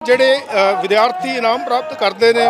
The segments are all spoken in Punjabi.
ਜਿਹੜੇ ਵਿਦਿਆਰਥੀ ਇਨਾਮ ਪ੍ਰਾਪਤ ਕਰਦੇ ਨੇ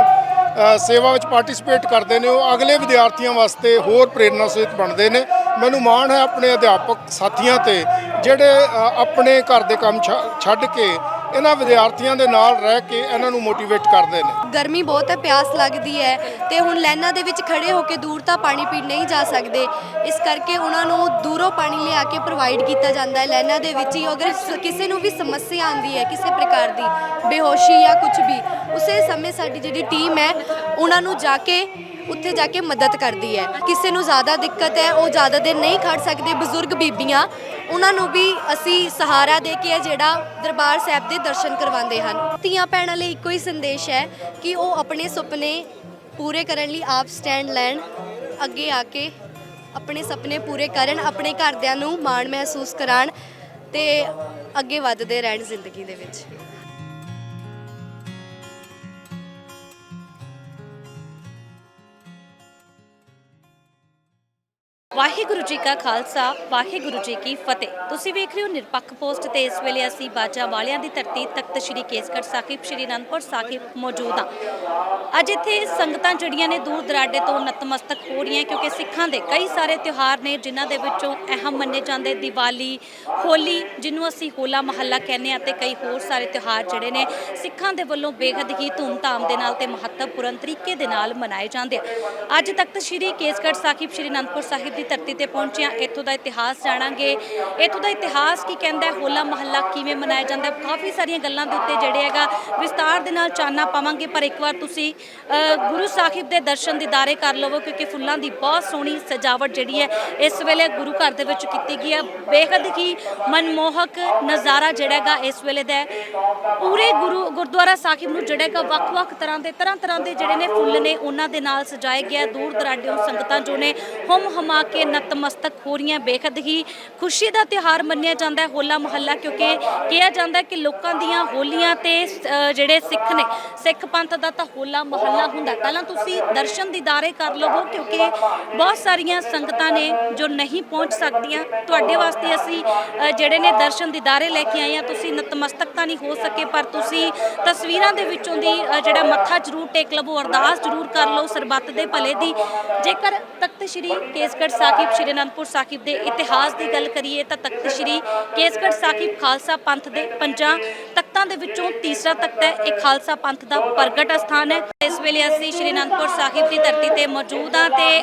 ਸੇਵਾ ਵਿੱਚ ਪਾਰਟਿਸਿਪੇਟ ਕਰਦੇ ਨੇ, ਉਹ ਅਗਲੇ ਵਿਦਿਆਰਥੀਆਂ ਵਾਸਤੇ ਹੋਰ ਪ੍ਰੇਰਨਾ ਸਹਿਤ ਬਣਦੇ ਨੇ। ਮੈਨੂੰ ਮਾਣ ਹੈ ਆਪਣੇ ਅਧਿਆਪਕ ਸਾਥੀਆਂ ਤੇ, ਜਿਹੜੇ ਆਪਣੇ ਘਰ ਦੇ ਕੰਮ ਛ- ਛੱਡ ਕੇ ਇਹਨਾਂ ਵਿਦਿਆਰਥੀਆਂ ਦੇ ਨਾਲ ਰਹਿ ਕੇ ਇਹਨਾਂ ਨੂੰ ਮੋਟੀਵੇਟ ਕਰਦੇ ਨੇ। ਗਰਮੀ ਬਹੁਤ ਹੈ, ਪਿਆਸ ਲੱਗਦੀ ਹੈ ਤੇ ਹੁਣ ਲਾਈਨਾਂ ਦੇ ਵਿੱਚ ਖੜੇ ਹੋ ਕੇ ਦੂਰ ਤਾਂ ਪਾਣੀ ਪੀਣ ਨਹੀਂ ਜਾ ਸਕਦੇ। ਇਸ ਕਰਕੇ ਉਹਨਾਂ ਨੂੰ ਦੂਰੋਂ ਪਾਣੀ ਲਿਆ ਕੇ ਪ੍ਰੋਵਾਈਡ ਕੀਤਾ ਜਾਂਦਾ ਹੈ ਲਾਈਨਾਂ ਦੇ ਵਿੱਚ ਹੀ। ਅਗਰ ਕਿਸੇ ਨੂੰ ਵੀ ਸਮੱਸਿਆ ਆਉਂਦੀ ਹੈ ਕਿਸੇ ਪ੍ਰਕਾਰ ਦੀ, ਬੇਹੋਸ਼ੀ ਜਾਂ ਕੁਝ ਵੀ, ਉਸੇ ਸਮੇਂ ਸਾਡੀ ਜਿਹੜੀ ਟੀਮ ਹੈ, ਉਹਨਾਂ ਨੂੰ ਜਾ ਕੇ ਉੱਥੇ ਜਾ ਕੇ ਮਦਦ ਕਰਦੀ ਹੈ। ਕਿਸੇ ਨੂੰ ਜ਼ਿਆਦਾ ਦਿੱਕਤ ਹੈ, ਉਹ ਜ਼ਿਆਦਾ ਦੇਰ ਨਹੀਂ ਖੜ ਸਕਦੇ। ਬਜ਼ੁਰਗ ਬੀਬੀਆਂ, ਉਹਨਾਂ ਨੂੰ ਵੀ ਅਸੀਂ ਸਹਾਰਾ ਦੇ ਕੇ ਹੈ ਜਿਹੜਾ ਦਰਬਾਰ ਸਾਹਿਬ ਦੇ ਦਰਸ਼ਨ ਕਰਵਾਉਂਦੇ ਹਨ। ਧੀਆਂ ਭੈਣਾਂ ਲਈ ਇੱਕੋ ਹੀ ਸੰਦੇਸ਼ ਹੈ ਕਿ ਉਹ ਆਪਣੇ ਸੁਪਨੇ ਪੂਰੇ ਕਰਨ ਲਈ ਆਪ ਸਟੈਂਡ ਲੈਣ, ਅੱਗੇ ਆ ਕੇ ਆਪਣੇ ਸੁਪਨੇ ਪੂਰੇ ਕਰਨ, ਆਪਣੇ ਘਰਦਿਆਂ ਨੂੰ ਮਾਣ ਮਹਿਸੂਸ ਕਰਾਉਣ ਤੇ ਅੱਗੇ ਵੱਧਦੇ ਰਹਿਣ ਜ਼ਿੰਦਗੀ ਦੇ ਵਿੱਚ। ਵਾਹਿਗੁਰੂ ਜੀ ਕਾ ਖਾਲਸਾ, ਵਾਹਿਗੁਰੂ ਜੀ ਕੀ ਫਤਿਹ। ਤੁਸੀਂ ਵੇਖ ਰਹੇ ਹੋ ਨਿਰਪੱਖ ਪੋਸਟ ਤੇ ਇਸ ਵੇਲੇ ਅਸੀਂ ਬਾਜਾ ਵਾਲਿਆਂ ਦੀ ਧਰਤੀ ਤਖਤ ਸ੍ਰੀ ਕੇਸਗੜ੍ਹ ਸਾਹਿਬ, ਸ੍ਰੀ ਅਨੰਦਪੁਰ ਸਾਹਿਬ ਮੌਜੂਦ ਹਾਂ। ਅੱਜ ਇੱਥੇ ਸੰਗਤਾਂ ਜਿਹੜੀਆਂ ਨੇ ਦੂਰ ਦਰਾਡੇ ਤੋਂ ਨਤਮਸਤਕ ਹੋ ਰਹੀਆਂ, ਕਿਉਂਕਿ ਸਿੱਖਾਂ ਦੇ ਕਈ ਸਾਰੇ ਤਿਉਹਾਰ ਨੇ, ਜਿਨ੍ਹਾਂ ਦੇ ਵਿੱਚੋਂ ਅਹਿਮ ਮੰਨੇ ਜਾਂਦੇ ਦੀਵਾਲੀ, ਹੋਲੀ, ਜਿਹਨੂੰ ਅਸੀਂ ਹੋਲਾ ਮਹੱਲਾ ਕਹਿੰਦੇ ਆ ਤੇ ਕਈ ਹੋਰ ਸਾਰੇ ਤਿਉਹਾਰ ਜਿਹੜੇ ਨੇ, ਸਿੱਖਾਂ ਦੇ ਵੱਲੋਂ ਬੇਹੱਦ ਹੀ ਧੂਮਧਾਮ ਦੇ ਨਾਲ ਤੇ ਮਹੱਤਵਪੂਰਨ ਤਰੀਕੇ ਦੇ ਨਾਲ ਮਨਾਏ ਜਾਂਦੇ ਆ। ਅੱਜ ਤਖਤ ਸ੍ਰੀ ਕੇਸਗੜ੍ਹ ਸਾਹਿਬ, ਸ੍ਰੀ ਅਨੰਦਪੁਰ ਸਾਹਿਬ ਦੀ ਧਰਤੀ ਤੇ ਪਹੁੰਚੇ ਹਾਂ ਇੱਥੋਂ ਦਾ ਇਤਿਹਾਸ ਜਾਣਾਂਗੇ। ਇੱਥੋਂ ਦਾ ਇਤਿਹਾਸ ਕੀ ਕਹਿੰਦਾ ਹੈ? ਹੋਲਾ ਮਹੱਲਾ ਕਿਵੇਂ ਮਨਾਇਆ ਜਾਂਦਾ ਕਾਫੀ ਸਾਰੀਆਂ ਗੱਲਾਂ ਦੇ ਉੱਤੇ ਜਿਹੜੇ ਹੈਗਾ ਵਿਸਤਾਰ ਦੇ ਨਾਲ ਚਾਨਣਾ ਪਾਵਾਂਗੇ, ਪਰ ਇੱਕ ਵਾਰ ਤੁਸੀਂ ਗੁਰੂ ਸਾਹਿਬ ਦੇ ਦਰਸ਼ਨ ਦੀਦਾਰੇ ਕਰ ਲਵੋ, ਕਿਉਂਕਿ ਫੁੱਲਾਂ ਦੀ ਬਹੁਤ ਸੋਹਣੀ ਸਜਾਵਟ ਜਿਹੜੀ ਹੈ ਇਸ ਵੇਲੇ ਗੁਰੂ ਘਰ ਦੇ ਵਿੱਚ ਕੀਤੀ ਗਈ ਹੈ। ਬੇਹੱਦ ਹੀ ਮਨਮੋਹਕ ਨਜ਼ਾਰਾ ਜਿਹੜਾ ਹੈਗਾ ਇਸ ਵੇਲੇ ਦਾ ਪੂਰੇ ਗੁਰੂ, ਗੁਰਦੁਆਰਾ ਸਾਹਿਬ ਨੂੰ ਜਿਹੜਾ ਹੈਗਾ ਵੱਖ-ਵੱਖ ਤਰ੍ਹਾਂ ਦੇ ਤਰ੍ਹਾਂ ਤਰ੍ਹਾਂ ਦੇ ਜਿਹੜੇ ਨੇ ਫੁੱਲ ਨੇ, ਉਹਨਾਂ ਦੇ ਨਾਲ ਸਜਾਇਆ ਗਿਆ ਦੂਰ ਦਰਾਡਿਓਂ ਸੰਗਤਾਂ ਜੋ ਨੇ ਹਮ ਹਮਾ ਕੇ ਨਤਮਸਤਕ ਹੋ ਰਹੀਆਂ ਬੇਹੱਦ ਹੀ ਖੁਸ਼ੀ ਦਾ ਤਿਉਹਾਰ ਮੰਨਿਆ ਜਾਂਦਾ ਹੈ ਹੋਲਾ ਮਹੱਲਾ, ਕਿਉਂਕਿ ਕਿਹਾ ਜਾਂਦਾ ਕਿ ਲੋਕਾਂ ਦੀਆਂ ਹੋਲੀਆਂ ਤੇ ਜਿਹੜੇ ਸਿੱਖ ਨੇ, ਸਿੱਖ ਪੰਥ ਦਾ ਤਾਂ ਹੋਲਾ ਮਹੱਲਾ ਹੁੰਦਾ ਪਹਿਲਾਂ ਤੁਸੀਂ ਦਰਸ਼ਨ ਦੀਦਾਰੇ ਕਰ ਲਵੋ, ਕਿਉਂਕਿ ਬਹੁਤ ਸਾਰੀਆਂ ਸੰਗਤਾਂ ਨੇ ਜੋ ਨਹੀਂ ਪਹੁੰਚ ਸਕਦੀਆਂ। ਤੁਹਾਡੇ ਵਾਸਤੇ ਅਸੀਂ ਜਿਹੜੇ ਨੇ ਦਰਸ਼ਨ ਦੀਦਾਰੇ ਲੈ ਕੇ ਆਏ ਆ ਤੁਸੀਂ ਨਤਮਸਤਕ ਤਾਂ ਨਹੀਂ ਹੋ ਸਕੇ, ਪਰ ਤੁਸੀਂ ਤਸਵੀਰਾਂ ਦੇ ਵਿੱਚੋਂ ਦੀ ਜਿਹੜਾ ਮੱਥਾ ਜ਼ਰੂਰ ਟੇਕ ਲਵੋ, ਅਰਦਾਸ ਜ਼ਰੂਰ ਕਰ ਲਓ ਸਰਬੱਤ ਦੇ ਭਲੇ ਦੀ। ਜੇਕਰ ਤਖਤ ਸ੍ਰੀ ਕੇਸਗੜ੍ਹ ਸਾਹਿਬ, ਸ੍ਰੀ ਅਨੰਦਪੁਰ ਸਾਹਿਬ ਦੇ ਇਤਿਹਾਸ ਦੀ ਗੱਲ ਕਰੀਏ ਤਾਂ ਤਖਤ ਸ੍ਰੀ ਕੇਸਗੜ੍ਹ ਸਾਹਿਬ ਖਾਲਸਾ ਪੰਥ ਦੇ ਪੰਜਾਂ ਤਖਤਾਂ ਦੇ ਵਿੱਚੋਂ ਤੀਸਰਾ ਤਖਤ ਹੈ। ਇਹ ਖਾਲਸਾ ਪੰਥ ਦਾ ਪ੍ਰਗਟ ਸਥਾਨ ਹੈ। ਇਸ ਵੇਲੇ ਅਸੀਂ ਸ੍ਰੀ ਅਨੰਦਪੁਰ ਸਾਹਿਬ ਦੀ ਧਰਤੀ ਤੇ ਮੌਜੂਦ ਹਾਂ ਤੇ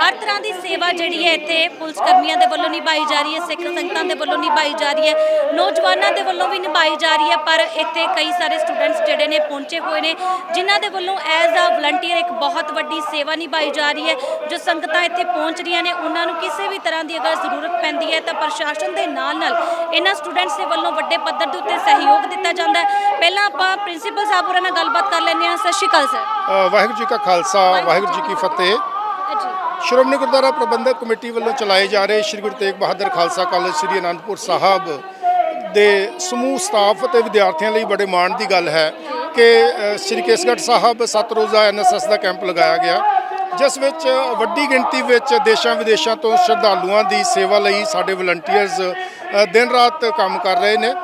ਹਰ ਤਰ੍ਹਾਂ ਦੀ ਸੇਵਾ ਜਿਹੜੀ ਹੈ ਇੱਥੇ ਪੁਲਿਸ ਕਰਮੀਆਂ ਦੇ ਵੱਲੋਂ ਨਿਭਾਈ ਜਾ ਰਹੀ ਹੈ, ਸਿੱਖ ਸੰਗਤਾਂ ਦੇ ਵੱਲੋਂ ਨਿਭਾਈ ਜਾ ਰਹੀ ਹੈ, ਨੌਜਵਾਨਾਂ ਦੇ ਵੱਲੋਂ ਵੀ ਨਿਭਾਈ ਜਾ ਰਹੀ ਹੈ, ਪਰ ਇੱਥੇ ਕਈ ਸਾਰੇ ਸਟੂਡੈਂਟਸ ਜਿਹੜੇ ਨੇ ਪਹੁੰਚੇ ਹੋਏ ਨੇ, ਜਿਨ੍ਹਾਂ ਦੇ ਵੱਲੋਂ ਐਜ਼ ਅ ਵਲੰਟੀਅਰ ਇੱਕ ਬਹੁਤ ਵੱਡੀ ਸੇਵਾ ਨਿਭਾਈ ਜਾ ਰਹੀ ਹੈ, ਜੋ ਸੰਗਤਾਂ ਇੱਥੇ ਪਹੁੰਚ ਰਹੀਆਂ ਨੇ ਉਹਨਾਂ ਨੂੰ ਕਿਸੇ ਵੀ ਤਰ੍ਹਾਂ ਦੀ ਅਗਰ ਜ਼ਰੂਰਤ ਪੈਂਦੀ ਹੈ ਤਾਂ ਪ੍ਰਸ਼ਾਸਨ ਦੇ ਨਾਲ ਨਾਲ ਇਹਨਾਂ ਸਟੂਡੈਂਟਸ ਦੇ ਵੱਲੋਂ ਵੱਡੇ ਪੱਧਰ ਦੇ ਉੱਤੇ ਸਹਿਯੋਗ ਦਿੱਤਾ ਜਾਂਦਾ ਹੈ। ਪਹਿਲਾਂ ਆਪਾਂ ਪ੍ਰਿੰਸੀਪਲ ਸਾਹਿਬ ਹੋਰਾਂ ਨਾਲ ਗੱਲਬਾਤ ਕਰ ਲੈਂਦੇ ਹਾਂ। ਸਤਿ ਸ਼੍ਰੀ ਅਕਾਲ ਸਰ। ਵਾਹਿਗੁਰੂ ਜੀ ਕਾ ਖਾਲਸਾ ਵਾਹਿਗੁਰੂ ਜੀ ਕੀ ਫਤਿਹ। ਸ਼੍ਰੋਮਣੀ ਗੁਰਦੁਆਰਾ ਪ੍ਰਬੰਧਕ ਕਮੇਟੀ ਵੱਲੋਂ ਚਲਾਏ ਜਾ ਰਹੇ ਸ੍ਰੀ ਗੁਰੂ ਤੇਗ ਬਹਾਦਰ ਖਾਲਸਾ ਕਾਲਜ ਸ੍ਰੀ ਅਨੰਦਪੁਰ ਸਾਹਿਬ ਦੇ ਸਮੂਹ ਸਟਾਫ ਅਤੇ ਵਿਦਿਆਰਥੀਆਂ ਲਈ ਬੜੇ ਮਾਣ ਦੀ ਗੱਲ ਹੈ ਕਿ ਸ੍ਰੀ ਕੇਸਗੜ੍ਹ ਸਾਹਿਬ ਸੱਤ ਰੋਜ਼ਾ ਐਨਐਸਐਸ ਦਾ ਕੈਂਪ ਲਗਾਇਆ ਗਿਆ। ਜਿਸ ਵਿੱਚ ਵੱਡੀ ਗਿਣਤੀ ਵਿੱਚ ਦੇਸ਼ਾਂ ਵਿਦੇਸ਼ਾਂ ਤੋਂ ਸ਼ਰਧਾਲੂਆਂ ਦੀ ਸੇਵਾ ਲਈ ਸਾਡੇ ਵਲੰਟੀਅਰਸ ਦਿਨ ਰਾਤ ਕੰਮ ਕਰ ਰਹੇ ਨੇ।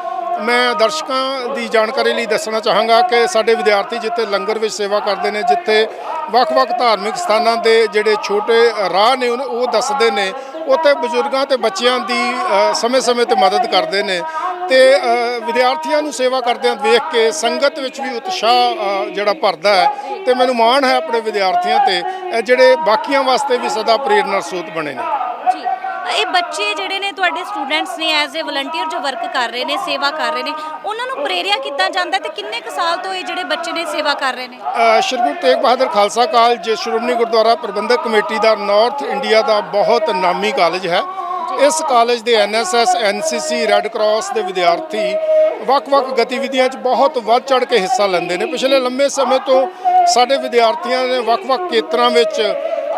ਮੈਂ ਦਰਸ਼ਕਾਂ ਦੀ ਜਾਣਕਾਰੀ ਲਈ ਦੱਸਣਾ ਚਾਹਾਂਗਾ ਕਿ ਸਾਡੇ ਵਿਦਿਆਰਥੀ ਜਿੱਥੇ ਲੰਗਰ ਵਿੱਚ ਸੇਵਾ ਕਰਦੇ ਨੇ, ਜਿੱਥੇ ਵੱਖ-ਵੱਖ ਧਾਰਮਿਕ ਸਥਾਨਾਂ ਦੇ ਜਿਹੜੇ ਛੋਟੇ ਰਾਹ ਨੇ, ਉਹਨ- ਉਹ ਦੱਸਦੇ ਨੇ। ਉੱਥੇ ਬਜ਼ੁਰਗਾਂ ਤੇ ਬੱਚਿਆਂ ਦੀ ਸਮੇਂ-ਸਮੇਂ ਤੇ ਮਦਦ ਕਰਦੇ ਨੇ। ਤੇ ਵਿਦਿਆਰਥੀਆਂ ਨੂੰ ਸੇਵਾ ਕਰਦਿਆਂ ਦੇਖ ਕੇ ਸੰਗਤ ਵਿੱਚ ਵੀ ਉਤਸ਼ਾਹ ਜਿਹੜਾ ਭਰਦਾ ਹੈ ਤੇ ਮੈਨੂੰ ਮਾਣ ਹੈ ਆਪਣੇ ਵਿਦਿਆਰਥੀਆਂ ਤੇ ਇਹ ਜਿਹੜੇ ਬਾਕੀਆਂ ਵਾਸਤੇ ਵੀ ਸਦਾ ਪ੍ਰੇਰਨਾ ਸਰੋਤ ਬਣੇ ਨੇ। ਇਹ ਬੱਚੇ ਜਿਹੜੇ ਨੇ ਤੁਹਾਡੇ ਸਟੂਡੈਂਟਸ ਨੇ ਐਜ਼ ਅ ਵਲੰਟੀਅਰ ਜੋ ਵਰਕ ਕਰ ਰਹੇ ਨੇ ਸੇਵਾ ਕਰ ਰਹੇ ਨੇ ਉਹਨਾਂ ਨੂੰ ਪ੍ਰੇਰਿਆ ਕੀਤਾ ਜਾਂਦਾ ਤੇ ਕਿੰਨੇ ਕੁ ਸਾਲ ਤੋਂ ਇਹ ਜਿਹੜੇ ਬੱਚੇ ਨੇ ਸੇਵਾ ਕਰ ਰਹੇ ਨੇ? ਸ਼੍ਰੀ ਗੁਰੂ ਤੇਗ ਬਹਾਦਰ ਖਾਲਸਾ ਕਾਲਜ ਸ਼੍ਰੋਮਣੀ ਗੁਰਦੁਆਰਾ ਪ੍ਰਬੰਧਕ ਕਮੇਟੀ ਦਾ ਨਾਰਥ ਇੰਡੀਆ ਦਾ ਬਹੁਤ ਨਾਮੀ ਕਾਲਜ ਹੈ। ਇਸ ਕਾਲਜ ਦੇ ਐਨਐਸਐਸ, ਐਨਸੀਸੀ ਰੈੱਡ ਕਰਾਸ ਦੇ ਵਿਦਿਆਰਥੀ ਵੱਖ-ਵੱਖ ਗਤੀਵਿਧੀਆਂ 'ਚ ਬਹੁਤ ਵੱਧ ਚੜ ਕੇ ਹਿੱਸਾ ਲੈਂਦੇ ਨੇ। ਪਿਛਲੇ ਲੰਮੇ ਸਮੇਂ ਤੋਂ ਸਾਡੇ ਵਿਦਿਆਰਥੀਆਂ ਨੇ ਵੱਖ-ਵੱਖ ਖੇਤਰਾਂ ਵਿੱਚ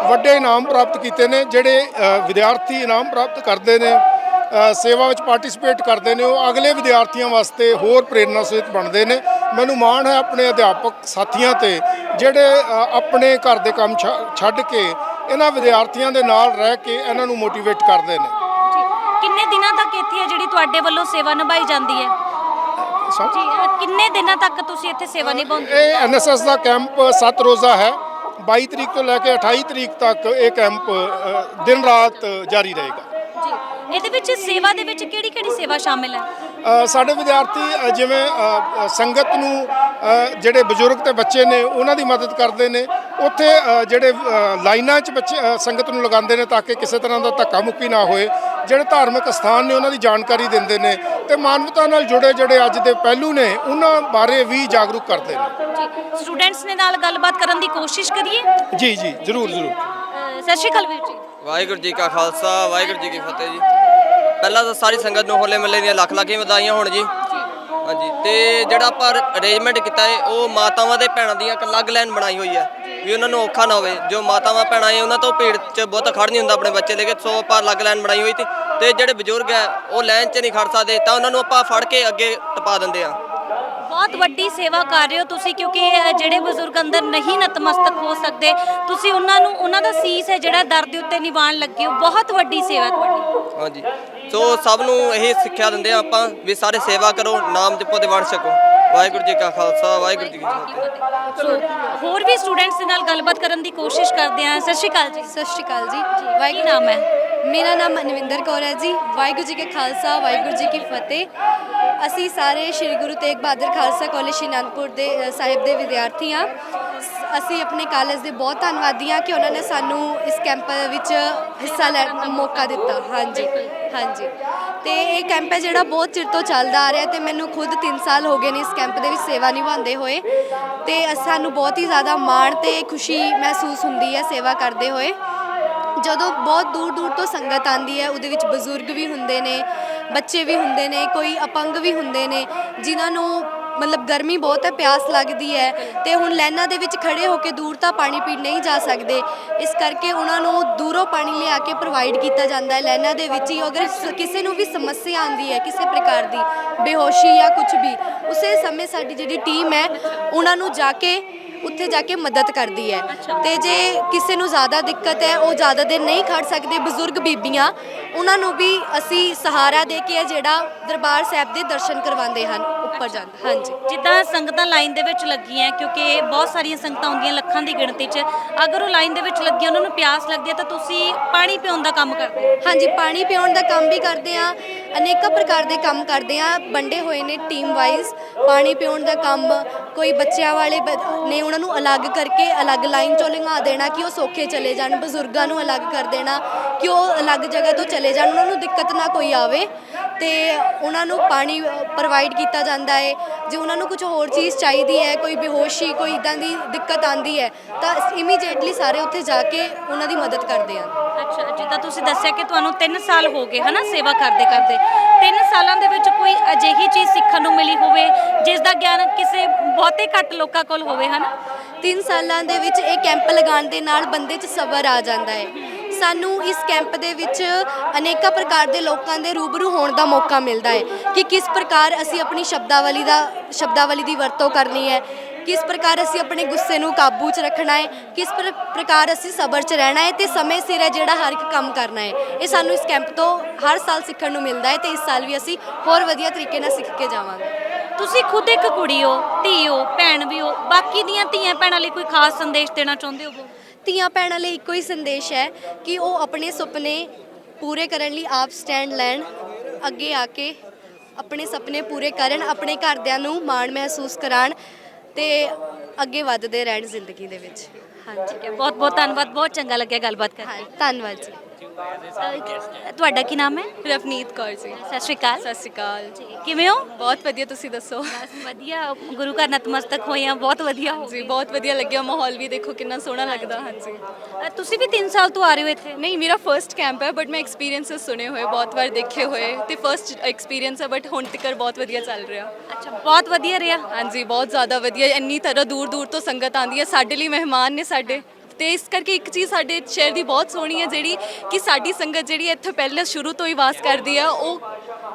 ਵੱਡੇ ਇਨਾਮ ਪ੍ਰਾਪਤ ਕੀਤੇ ਨੇ, ਜਿਹੜੇ ਵਿਦਿਆਰਥੀ ਇਨਾਮ ਪ੍ਰਾਪਤ ਕਰਦੇ ਨੇ ਸੇਵਾ ਵਿੱਚ ਪਾਰਟਿਸਿਪੇਟ ਕਰਦੇ ਨੇ, ਉਹ ਅਗਲੇ ਵਿਦਿਆਰਥੀਆਂ ਵਾਸਤੇ ਹੋਰ ਪ੍ਰੇਰਨਾ ਸਹਿਤ ਬਣਦੇ ਨੇ। ਮੈਨੂੰ ਮਾਣ ਹੈ ਆਪਣੇ ਅਧਿਆਪਕ ਸਾਥੀਆਂ ਤੇ, ਜਿਹੜੇ ਆਪਣੇ ਘਰ ਦੇ ਕੰਮ ਛ- ਛੱਡ ਕੇ ਇਹਨਾਂ ਵਿਦਿਆਰਥੀਆਂ ਦੇ ਨਾਲ ਰਹਿ ਕੇ ਇਹਨਾਂ ਨੂੰ ਮੋਟੀਵੇਟ ਕਰਦੇ ਨੇ। ਦਿਨਾਂ ਤੱਕ ਇੱਥੇ ਹੈ ਜਿਹੜੀ ਤੁਹਾਡੇ ਵੱਲੋਂ ਸੇਵਾ ਨਿਭਾਈ ਜਾਂਦੀ ਹੈ? ਸਾ- ਜੀ ਅ, ਕਿੰਨੇ ਦਿਨਾਂ ਤੱਕ ਤੁਸੀਂ ਇੱਥੇ ਸੇਵਾ ਨਿਭਾਉਂਦੇ ਇਹ ਐਨਐਸਐਸ ਦਾ ਕੈਂਪ 7 ਰੋਜ਼ਾ ਹੈ। 22 ਤਰੀਕ ਤੋਂ ਲੈ ਕੇ 28 ਤਰੀਕ ਤੱਕ ਇਹ ਕੈਂਪ ਅ, ਦਿਨ ਰਾਤ ਜਾਰੀ ਰਹੇਗਾ। ਜੀ ਇਹਦੇ ਵਿੱਚ ਸੇਵਾ ਦੇ ਵਿੱਚ ਕਿਹੜੀ ਕਿਹੜੀ ਸੇਵਾ ਸ਼ਾਮਿਲ ਹੈ? ਅ, ਸਾਡੇ ਵਿਦਿਆਰਥੀ ਅ, ਜਿਵੇਂ ਅ, ਅ, ਸੰਗਤ ਨੂੰ ਅ, ਜਿਹੜੇ ਬਜ਼ੁਰਗ ਤੇ ਬੱਚੇ ਨੇ ਉਹਨਾਂ ਦੀ ਮਦਦ ਕਰਦੇ ਨੇ। ਉੱਥੇ ਜਿਹੜੇ ਲਾਈਨਾਂ 'ਚ ਬੱਚੇ ਸੰਗਤ ਨੂੰ ਲਗਾਉਂਦੇ ਨੇ ਤਾਂ ਕਿ ਕਿਸੇ ਤਰ੍ਹਾਂ ਦਾ ਧੱਕਾ ਮੁੱਕੀ ਨਾ ਹੋਏ। ਜਿਹੜੇ ਧਾਰਮਿਕ ਸਥਾਨ ਨੇ ਉਹਨਾਂ ਦੀ ਜਾਣਕਾਰੀ ਦਿੰਦੇ ਨੇ। ਤੇ ਮਾਨਵਤਾ ਨਾਲ ਜੁੜੇ ਜਿਹੜੇ ਅੱਜ ਦੇ ਪਹਿਲੂ ਨੇ ਉਹਨਾਂ ਬਾਰੇ ਵੀ ਜਾਗਰੂਕ ਕਰਦੇ ਨੇ। ਸਟੂਡੈਂਟਸ ਨੇ ਨਾਲ ਗੱਲਬਾਤ ਕਰਨ ਦੀ ਕੋਸ਼ਿਸ਼ ਕਰੀਏ? ਜੀ ਜੀ ਜ਼ਰੂਰ ਜ਼ਰੂਰ। ਸਤਿ ਸ਼੍ਰੀ ਅਕਾਲ ਵੀਰ ਜੀ। ਵਾਹਿਗੁਰੂ ਜੀ ਕਾ ਖਾਲਸਾ ਵਾਹਿਗੁਰੂ ਜੀ ਕੀ ਫਤਿਹ ਜੀ। ਪਹਿਲਾਂ ਤਾਂ ਸਾਰੀ ਸੰਗਤ ਨੂੰ ਹੋਲੇ ਮੱਲੇ ਦੀਆਂ ਲੱਖ ਲੱਖ ਵਧਾਈਆਂ ਹੋਣ ਜੀ। ਹਾਂਜੀ, ਤੇ ਜਿਹੜਾ ਆਪਾਂ ਅਰੇਂਜਮੈਂਟ ਕੀਤਾ ਹੈ ਉਹ ਮਾਤਾਵਾਂ ਦੇ ਭੈਣਾਂ ਦੀਆਂ ਇੱਕ ਅਲੱਗ ਲਾਈਨ ਬਣਾਈ ਹੋਈ ਹੈ ਵੀ ਉਹਨਾਂ ਨੂੰ ਔਖਾ ਨਾ ਹੋਵੇ। ਜੋ ਮਾਤਾਵਾਂ ਭੈਣਾਂ ਹੈ ਉਹਨਾਂ ਤੋਂ ਭੀੜ 'ਚ ਬਹੁਤ ਖੜ ਨਹੀਂ ਹੁੰਦਾ ਆਪਣੇ ਬੱਚੇ ਲੈ ਕੇ ਸੋ ਆਪਾਂ ਅਲੱਗ ਲਾਈਨ ਬਣਾਈ ਹੋਈ ਸੀ ਤੇ ਜਿਹੜੇ ਬਜ਼ੁਰਗ ਹੈ ਉਹ ਲਾਈਨ 'ਚ ਨਹੀਂ ਖੜ ਸਕਦੇ, ਤਾਂ ਉਹਨਾਂ ਨੂੰ ਆਪਾਂ ਫੜ ਕੇ ਅੱਗੇ ਟਪਾ ਦਿੰਦੇ ਆ। ਬਹੁਤ ਵੱਡੀ ਸੇਵਾ ਕਰ ਰਹੇ ਹੋ ਤੁਸੀਂ, ਕਿਉਂਕਿ ਜਿਹੜੇ ਬਜ਼ੁਰਗ ਅੰਦਰ ਨਹੀਂ ਨਤਮਸਤਕ ਹੋ ਸਕਦੇ, ਤੁਸੀਂ ਉਹਨਾਂ ਨੂੰ, ਉਹਨਾਂ ਦਾ ਸੀਸ ਹੈ ਜਿਹੜਾ ਦਰ ਦੇ ਉੱਤੇ ਨਿਵਾਣ ਲੱਗੇ ਹੋ। ਬਹੁਤ ਵੱਡੀ ਸੇਵਾ ਤੁਹਾਡੀ। ਹਾਂਜੀ। ਸੋ ਸਭ ਨੂੰ ਇਹ ਸਿੱਖਿਆ ਦਿੰਦੇ ਆ ਆਪਾਂ ਵੀ ਸਾਰੇ ਸੇਵਾ ਕਰੋ, ਨਾਮ ਜਪੋ ਤੇ ਛਕੋ ਵਾਹਿਗੁਰੂ ਜੀ ਕਾ ਖਾਲਸਾ ਵਾਹਿਗੁਰੂ ਜੀ ਕੀ ਫਤਿਹ। ਸੋ ਹੋਰ ਵੀ ਸਟੂਡੈਂਟਸ ਦੇ ਨਾਲ ਗੱਲਬਾਤ ਕਰਨ ਦੀ ਕੋਸ਼ਿਸ਼ ਕਰਦੇ ਹਾਂ। ਸਤਿ ਸ਼੍ਰੀ ਅਕਾਲ ਜੀ। ਸਤਿ ਸ਼੍ਰੀ ਅਕਾਲ ਜੀ। ਕੀ ਨਾਮ ਹੈ ਮੇਰਾ ਨਾਮ ਮਨਵਿੰਦਰ ਕੌਰ ਹੈ ਜੀ। ਵਾਹਿਗੁਰੂ ਜੀ ਕੇ ਖਾਲਸਾ ਵਾਹਿਗੁਰੂ ਜੀ ਕੀ ਫਤਿਹ। ਅਸੀਂ ਸਾਰੇ ਸ੍ਰੀ ਗੁਰੂ ਤੇਗ ਬਹਾਦਰ ਖਾਲਸਾ ਕਾਲਜ ਸ਼੍ਰੀ ਅਨੰਦਪੁਰ ਦੇ ਅ, ਸਾਹਿਬ ਦੇ ਵਿਦਿਆਰਥੀ ਹਾਂ। ਸ- ਅਸੀਂ ਆਪਣੇ ਕਾਲਜ ਦੇ ਬਹੁਤ ਧੰਨਵਾਦੀ ਹਾਂ ਕਿ ਉਹਨਾਂ ਨੇ ਸਾਨੂੰ ਇਸ ਕੈਂਪ ਵਿੱਚ ਹਿੱਸਾ ਲੈਣ ਦਾ ਮੌਕਾ ਦਿੱਤਾ। ਹਾਂਜੀ ਹਾਂਜੀ। ਤੇ ਇਹ ਕੈਂਪ ਹੈ ਜਿਹੜਾ ਬਹੁਤ ਚਿਰ ਤੋਂ ਚੱਲਦਾ ਆ ਰਿਹਾ ਤੇ ਮੈਨੂੰ ਖੁਦ 3 ਸਾਲ ਹੋ ਗਏ ਨੇ ਇਸ ਕੈਂਪ ਦੇ ਵਿੱਚ ਸੇਵਾ ਨਿਭਾਉਂਦੇ ਹੋਏ। ਤੇ ਸਾਨੂੰ ਬਹੁਤ ਹੀ ਜ਼ਿਆਦਾ ਮਾਣ ਤੇ ਖੁਸ਼ੀ ਮਹਿਸੂਸ ਹੁੰਦੀ ਹੈ ਸੇਵਾ ਕਰਦੇ ਹੋਏ। ਜਦੋਂ ਬਹੁਤ ਦੂਰ ਦੂਰ ਤੋਂ ਸੰਗਤ ਆਂਦੀ ਹੈ, ਉਹਦੇ ਵਿੱਚ ਬਜ਼ੁਰਗ ਵੀ ਹੁੰਦੇ ਨੇ, ਬੱਚੇ ਵੀ ਹੁੰਦੇ ਨੇ, ਕੋਈ ਅਪੰਗ ਵੀ ਹੁੰਦੇ ਨੇ, ਜਿਨ੍ਹਾਂ ਨੂੰ ਮਤਲਬ ਗਰਮੀ ਬਹੁਤ ਹੈ ਪਿਆਸ ਲੱਗਦੀ ਹੈ ਤੇ ਹੁਣ ਲਾਈਨਾਂ ਦੇ ਵਿੱਚ ਖੜੇ ਹੋ ਕੇ ਦੂਰ ਤਾਂ ਪਾਣੀ ਪੀਣ ਨਹੀਂ ਜਾ ਸਕਦੇ। ਇਸ ਕਰਕੇ ਉਹਨਾਂ ਨੂੰ ਦੂਰੋਂ ਪਾਣੀ ਲਿਆ ਕੇ ਪ੍ਰੋਵਾਈਡ ਕੀਤਾ ਜਾਂਦਾ ਹੈ ਲਾਈਨਾਂ ਦੇ ਵਿੱਚ ਹੀ। ਅਗਰ ਸ- ਕਿਸੇ ਨੂੰ ਵੀ ਸਮੱਸਿਆ ਆਂਦੀ ਹੈ ਕਿਸੇ ਪ੍ਰਕਾਰ ਦੀ ਬੇਹੋਸ਼ੀ ਜਾਂ ਕੁਝ ਵੀ ਉਸੇ ਸਮੇਂ ਸਾਡੀ ਜਿਹੜੀ ਟੀਮ ਹੈ ਉਹਨਾਂ ਨੂੰ ਜਾ ਕੇ ਉੱਥੇ ਜਾ ਕੇ ਮਦਦ ਕਰਦੀ ਹੈ। ਤੇ ਜੇ ਕਿਸੇ ਨੂੰ ਜ਼ਿਆਦਾ ਦਿੱਕਤ ਹੈ ਉਹ ਜ਼ਿਆਦਾ ਦਿਨ ਨਹੀਂ ਖੜ ਸਕਦੇ ਬਜ਼ੁਰਗ ਬੀਬੀਆਂ ਉਹਨਾਂ ਨੂੰ ਵੀ ਅਸੀਂ ਸਹਾਰਾ ਦੇ ਕੇ ਇਹ ਜਿਹੜਾ ਦਰਬਾਰ ਸਾਹਿਬ ਦੇ ਦਰਸ਼ਨ ਕਰਵਾਉਂਦੇ ਹਨ। ਉੱਪਰ ਜਾਂਦਾ, ਹਾਂਜੀ। ਜਿੱਦਾਂ ਸੰਗਤਾਂ ਲਾਈਨ ਦੇ ਵਿੱਚ ਲੱਗੀਆਂ, ਕਿਉਂਕਿ ਬਹੁਤ ਸਾਰੀਆਂ ਸੰਗਤਾਂ ਹੁੰਦੀਆਂ ਲੱਖਾਂ ਦੀ ਗਿਣਤੀ 'ਚ, ਅਗਰ ਉਹ ਲਾਈਨ ਦੇ ਵਿੱਚ ਲੱਗੀਆਂ, ਉਹਨਾਂ ਨੂੰ ਪਿਆਸ ਲੱਗਦੀ ਹੈ, ਤਾਂ ਤੁਸੀਂ ਪਾਣੀ ਪਿਉਣ ਦਾ ਕੰਮ ਕਰਦੇ ਹੋ। ਹਾਂਜੀ, ਪਾਣੀ ਪਿਉਣ ਦਾ ਕੰਮ ਵੀ ਕਰਦੇ ਆ ਅਨੇਕਾਂ ਪ੍ਰਕਾਰ ਦੇ ਕੰਮ ਕਰਦੇ ਆ ਵੰਡੇ ਹੋਏ ਨੇ ਟੀਮ ਵਾਈਜ਼ ਪਾਣੀ ਪਿਉਣ ਦਾ ਕੰਮ, ਕੋਈ ਬੱਚਿਆਂ ਵਾਲੇ ਬ- ਨੇ ਉਹਨਾਂ ਨੂੰ ਅਲੱਗ ਕਰਕੇ ਅਲੱਗ ਲਾਈਨ ਚੋਂ ਲੰਘਾ ਦੇਣਾ ਕਿ ਉਹ ਸੌਖੇ ਚਲੇ ਜਾਣ, ਬਜ਼ੁਰਗਾਂ ਨੂੰ ਅਲੱਗ ਕਰ ਦੇਣਾ, ਕਿ ਉਹ ਅਲੱਗ ਜਗ੍ਹਾ ਤੋਂ ਚਲੇ ਜਾਣ, ਉਹਨਾਂ ਨੂੰ ਦਿੱਕਤ ਨਾ ਕੋਈ ਆਵੇ, ਤੇ ਉਹਨਾਂ ਨੂੰ ਪਾਣੀ ਪ੍ਰੋਵਾਈਡ ਕੀਤਾ ਜਾਂਦਾ ਹੈ ਜੇ ਉਹਨਾਂ ਨੂੰ ਕੁਝ ਹੋਰ ਚੀਜ਼ ਚਾਹੀਦੀ ਹੈ ਕੋਈ ਬੇਹੋਸ਼ੀ ਕੋਈ ਇਦਾਂ ਦੀ ਦਿੱਕਤ ਆਂਦੀ ਹੈ ਤਾਂ ਇਮੀਡੀਏਟਲੀ ਸਾਰੇ ਉੱਥੇ ਜਾ ਕੇ ਉਹਨਾਂ ਦੀ ਮਦਦ ਕਰਦੇ ਹਨ। ਅੱਛਾ ਜਿੱਦਾਂ ਤੁਸੀਂ ਦੱਸਿਆ ਕਿ ਤੁਹਾਨੂੰ 3 ਸਾਲ ਹੋ ਗਏ ਹਨਾ ਸੇਵਾ ਕਰਦੇ ਕਰਦੇ। 3 ਸਾਲਾਂ ਦੇ ਵਿੱਚ ਕੋਈ ਅਜਿਹੀ ਚੀਜ਼ ਸਿੱਖਣ ਨੂੰ ਮਿਲੀ ਹੋਵੇ ਜਿਸ ਦਾ ਗਿਆਨ ਕਿਸੇ ਬਹੁਤੇ ਘੱਟ ਲੋਕਾਂ ਕੋਲ ਹੋਵੇ ਹਨਾ? 3 ਸਾਲਾਂ ਦੇ ਵਿੱਚ ਇਹ ਕੈਂਪ ਲਗਾਉਣ ਦੇ ਨਾਲ ਬੰਦੇ 'ਚ ਸਬਰ ਆ ਜਾਂਦਾ ਹੈ ਸਾਨੂੰ ਇਸ ਕੈਂਪ ਦੇ ਵਿੱਚ ਅਨੇਕਾਂ ਪ੍ਰਕਾਰ ਦੇ ਲੋਕਾਂ ਦੇ ਰੂਬਰੂ ਹੋਣ ਦਾ ਮੌਕਾ ਮਿਲਦਾ ਹੈ ਕਿ ਕਿਸ ਪ੍ਰਕਾਰ ਅਸੀਂ ਆਪਣੀ ਸ਼ਬਦਾਵਲੀ ਦਾ, ਸ਼ਬਦਾਵਲੀ ਦੀ ਵਰਤੋਂ ਕਰਨੀ ਹੈ, ਕਿਸ ਪ੍ਰਕਾਰ ਅਸੀਂ ਆਪਣੇ ਗੁੱਸੇ ਨੂੰ ਕਾਬੂ 'ਚ ਰੱਖਣਾ ਹੈ, ਕਿਸ ਪ੍ਰ- ਪ੍ਰਕਾਰ ਅਸੀਂ ਸਬਰ 'ਚ ਰਹਿਣਾ ਹੈ ਤੇ ਸਮੇਂ ਸਿਰ ਹੈ ਜਿਹੜਾ ਹਰ ਇੱਕ ਕੰਮ ਕਰਨਾ ਹੈ। ਇਹ ਸਾਨੂੰ ਇਸ ਕੈਂਪ ਤੋਂ ਹਰ ਸਾਲ ਸਿੱਖਣ ਨੂੰ ਮਿਲਦਾ ਹੈ ਤੇ ਇਸ ਸਾਲ ਵੀ ਅਸੀਂ ਹੋਰ ਵਧੀਆ ਤਰੀਕੇ ਨਾਲ ਸਿੱਖ ਕੇ ਜਾਵਾਂਗੇ। ਤੁਸੀਂ ਖੁਦ ਇੱਕ ਕੁੜੀ ਹੋ, ਧੀ ਹੋ, ਭੈਣ ਵੀ ਹੋ, ਬਾਕੀ ਦੀਆਂ ਧੀਆਂ ਭੈਣਾਂ ਲਈ ਕੋਈ ਖਾਸ ਸੰਦੇਸ਼ ਦੇਣਾ ਚਾਹੁੰਦੇ ਹੋ ਧੀਆਂ ਭੈਣਾਂ ਲਈ ਇੱਕੋ ਹੀ ਸੰਦੇਸ਼ ਹੈ ਕਿ ਉਹ ਆਪਣੇ ਸੁਪਨੇ ਪੂਰੇ ਕਰਨ ਲਈ ਆਪ ਸਟੈਂਡ ਲੈਣ ਅੱਗੇ ਆ ਕੇ ਆਪਣੇ ਸੁਪਨੇ ਪੂਰੇ ਕਰਨ ਆਪਣੇ ਘਰਦਿਆਂ ਨੂੰ ਮਾਣ ਮਹਿਸੂਸ ਕਰਾਉਣ ਤੇ ਅੱਗੇ ਵੱਧਦੇ ਰਹਿਣ ਜ਼ਿੰਦਗੀ ਦੇ ਵਿੱਚ। ਹਾਂਜੀ ਬਹੁਤ ਬਹੁਤ ਧੰਨਵਾਦ ਬਹੁਤ ਚੰਗਾ ਲੱਗਿਆ ਗੱਲਬਾਤ ਕਰਕੇ। ਧੰਨਵਾਦ ਜੀ। ਤੁਹਾਡਾ ਕੀ ਨਾਮ ਹੈ? ਰਵਨੀਤ ਕੌਰ ਜੀ। ਸਤਿ ਸ਼੍ਰੀ ਅਕਾਲ। ਸਤਿ ਸ਼੍ਰੀ ਅਕਾਲ। ਜੀ ਕਿਵੇਂ ਹੋ? ਬਹੁਤ ਵਧੀਆ ਤੁਸੀਂ ਦੱਸੋ? ਬਸ ਵਧੀਆ। ਗੁਰੂ ਘਰ ਨਤਮਸਤਕ ਹੋਏ ਆ ਬਹੁਤ ਵਧੀਆ ਹੋ ਜੀ ਬਹੁਤ ਵਧੀਆ ਲੱਗਿਆ। ਮਾਹੌਲ ਵੀ ਦੇਖੋ ਕਿੰਨਾ ਸੋਹਣਾ ਲੱਗਦਾ। ਹਾਂਜੀ। ਅ, ਤੁਸੀਂ ਵੀ 3 ਸਾਲ ਤੋਂ ਆ ਰਹੇ ਹੋ ਇੱਥੇ? ਨਹੀਂ ਮੇਰਾ ਫਰਸਟ ਕੈਂਪ ਹੈ ਬਟ ਮੈਂ ਐਕਸਪੀਰੀਐਂਸਸ ਸੁਣੇ ਹੋਏ ਬਹੁਤ ਵਾਰ ਦੇਖੇ ਹੋਏ। ਤੇ ਫਰਸਟ ਐਕਸਪੀਰੀਐਂਸ ਹੈ ਬਟ ਹੁਣ ਤੱਕ ਬਹੁਤ ਵਧੀਆ ਚੱਲ ਰਿਹਾ। ਅੱਛਾ ਬਹੁਤ ਵਧੀਆ ਰਿਹਾ? ਹਾਂਜੀ ਬਹੁਤ ਜ਼ਿਆਦਾ ਵਧੀਆ। ਇੰਨੀ ਤਰ੍ਹਾਂ ਦੂਰ ਦੂਰ ਤੋਂ ਸੰਗਤ ਆਉਂਦੀ ਹੈ। ਸਾਡੇ ਲਈ ਮਹਿਮਾਨ ਨੇ ਸਾਡੇ। ਤੇ ਇਸ ਕਰਕੇ ਇੱਕ ਚੀਜ਼ ਸਾਡੇ ਸ਼ਹਿਰ ਦੀ ਬਹੁਤ ਸੋਹਣੀ ਹੈ ਜਿਹੜੀ ਕਿ ਸਾਡੀ ਸੰਗਤ ਜਿਹੜੀ ਇੱਥੇ ਪਹਿਲਾਂ ਸ਼ੁਰੂ ਤੋਂ ਹੀ ਵਾਸ ਕਰਦੀ ਆ ਉਹ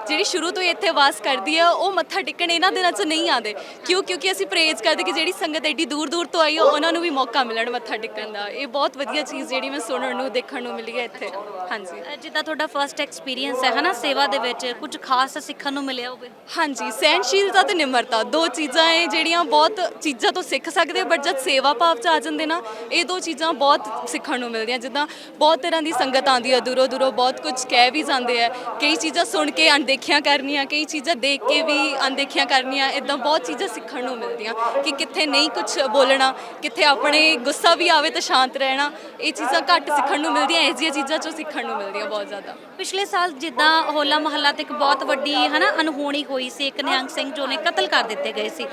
ਜਿਹੜੀ ਸ਼ੁਰੂ ਤੋਂ ਹੀ ਇੱਥੇ ਵਾਸ ਕਰਦੀ ਹੈ ਉਹ ਮੱਥਾ ਟੇਕਣ ਇਹਨਾਂ ਦਿਨਾਂ 'ਚ ਨਹੀਂ ਆਉਂਦੇ। ਕਿਉਂ? ਕਿਉਂਕਿ ਅਸੀਂ ਪ੍ਰੇਜ਼ ਕਰਦੇ ਕਿ ਜਿਹੜੀ ਸੰਗਤ ਐਡੀ ਦੂਰ ਦੂਰ ਤੋਂ ਆਈ ਹੈ ਉਹਨਾਂ ਨੂੰ ਵੀ ਮੌਕਾ ਮਿਲਣ ਮੱਥਾ ਟੇਕਣ ਦਾ। ਇਹ ਬਹੁਤ ਵਧੀਆ ਚੀਜ਼ ਜਿਹੜੀ ਮੈਂ ਸੁਣਨ ਨੂੰ ਦੇਖਣ ਨੂੰ ਮਿਲੀ ਹੈ ਇੱਥੇ। ਹਾਂਜੀ। ਜਿੱਦਾਂ ਤੁਹਾਡਾ ਫਰਸਟ ਐਕਸਪੀਰੀਅੰਸ ਹੈ ਹਨਾ? ਸੇਵਾ ਦੇ ਵਿੱਚ ਕੁਝ ਖਾਸ ਸਿੱਖਣ ਨੂੰ ਮਿਲਿਆ ਹੋਵੇ। ਹਾਂਜੀ ਸਹਿਨਸ਼ੀਲਤਾ ਤੇ ਨਿਮਰਤਾ। ਦੋ ਚੀਜ਼ਾਂ ਹੈ ਜਿਹੜੀਆਂ ਬਹੁਤ ਚੀਜ਼ਾਂ ਤੋਂ ਸਿੱਖ ਸਕਦੇ ਬਟ ਜਦ ਸੇਵਾ ਭਾਵ ਚ ਆ ਜਾਂਦੇ ਨਾ ਇਹ ਦੋ ਚੀਜ਼ਾਂ ਬਹੁਤ ਸਿੱਖਣ ਨੂੰ ਮਿਲਦੀਆਂ। ਜਿੱਦਾਂ ਬਹੁਤ ਤਰ੍ਹਾਂ ਦੀ ਸੰਗਤ ਆਉਂਦੀ ਹੈ ਦੂਰੋਂ ਦੂਰੋਂ ਬਹੁਤ ਕੁਝ ਕਹਿ ਵੀ ਜਾਂਦੇ ਆ। ਕਈ ਚੀਜ਼ਾਂ ਸੁਣ ਕੇ ਅਣਦੇਖੀਆਂ ਕਰਨੀਆਂ ਕਈ ਚੀਜ਼ਾਂ ਦੇਖ ਕੇ ਵੀ ਅਣਦੇਖੀਆਂ ਕਰਨੀਆਂ ਇਦਾਂ ਬਹੁਤ ਚੀਜ਼ਾਂ ਸਿੱਖਣ ਨੂੰ ਮਿਲਦੀਆਂ ਕਿ ਕਿੱਥੇ ਨਹੀਂ ਕੁਝ ਬੋਲਣਾ ਕਿੱਥੇ ਆਪਣੇ ਗੁੱਸਾ ਵੀ ਆਵੇ ਤਾਂ ਸ਼ਾਂਤ ਰਹਿਣਾ ਇਹ ਚੀਜ਼ਾਂ ਘੱਟ ਸਿੱਖਣ ਨੂੰ ਮਿਲਦੀਆਂ ਇਹ ਜਿਹੀਆਂ ਚੀਜ਼ਾਂ ਚੋਂ ਸਿੱਖਣ ਨੂੰ ਮਿਲਦੀਆਂ ਬਹੁਤ ਜ਼ਿਆਦਾ। ਪਿਛਲੇ ਸਾਲ ਜਿੱਦਾਂ ਹੋਲਾ ਮਹੱਲਾ ਤੇ ਇੱਕ ਬਹੁਤ ਵੱਡੀ ਹਨਾ ਅਨਹੋਣੀ ਹੋਈ ਸੀ ਇੱਕ ਨਿਹੰਗ ਸਿੰਘ ਜੋ ਨੇ ਕਤਲ ਕਰ ਦਿੱਤੇ ਗਏ ਸੀ।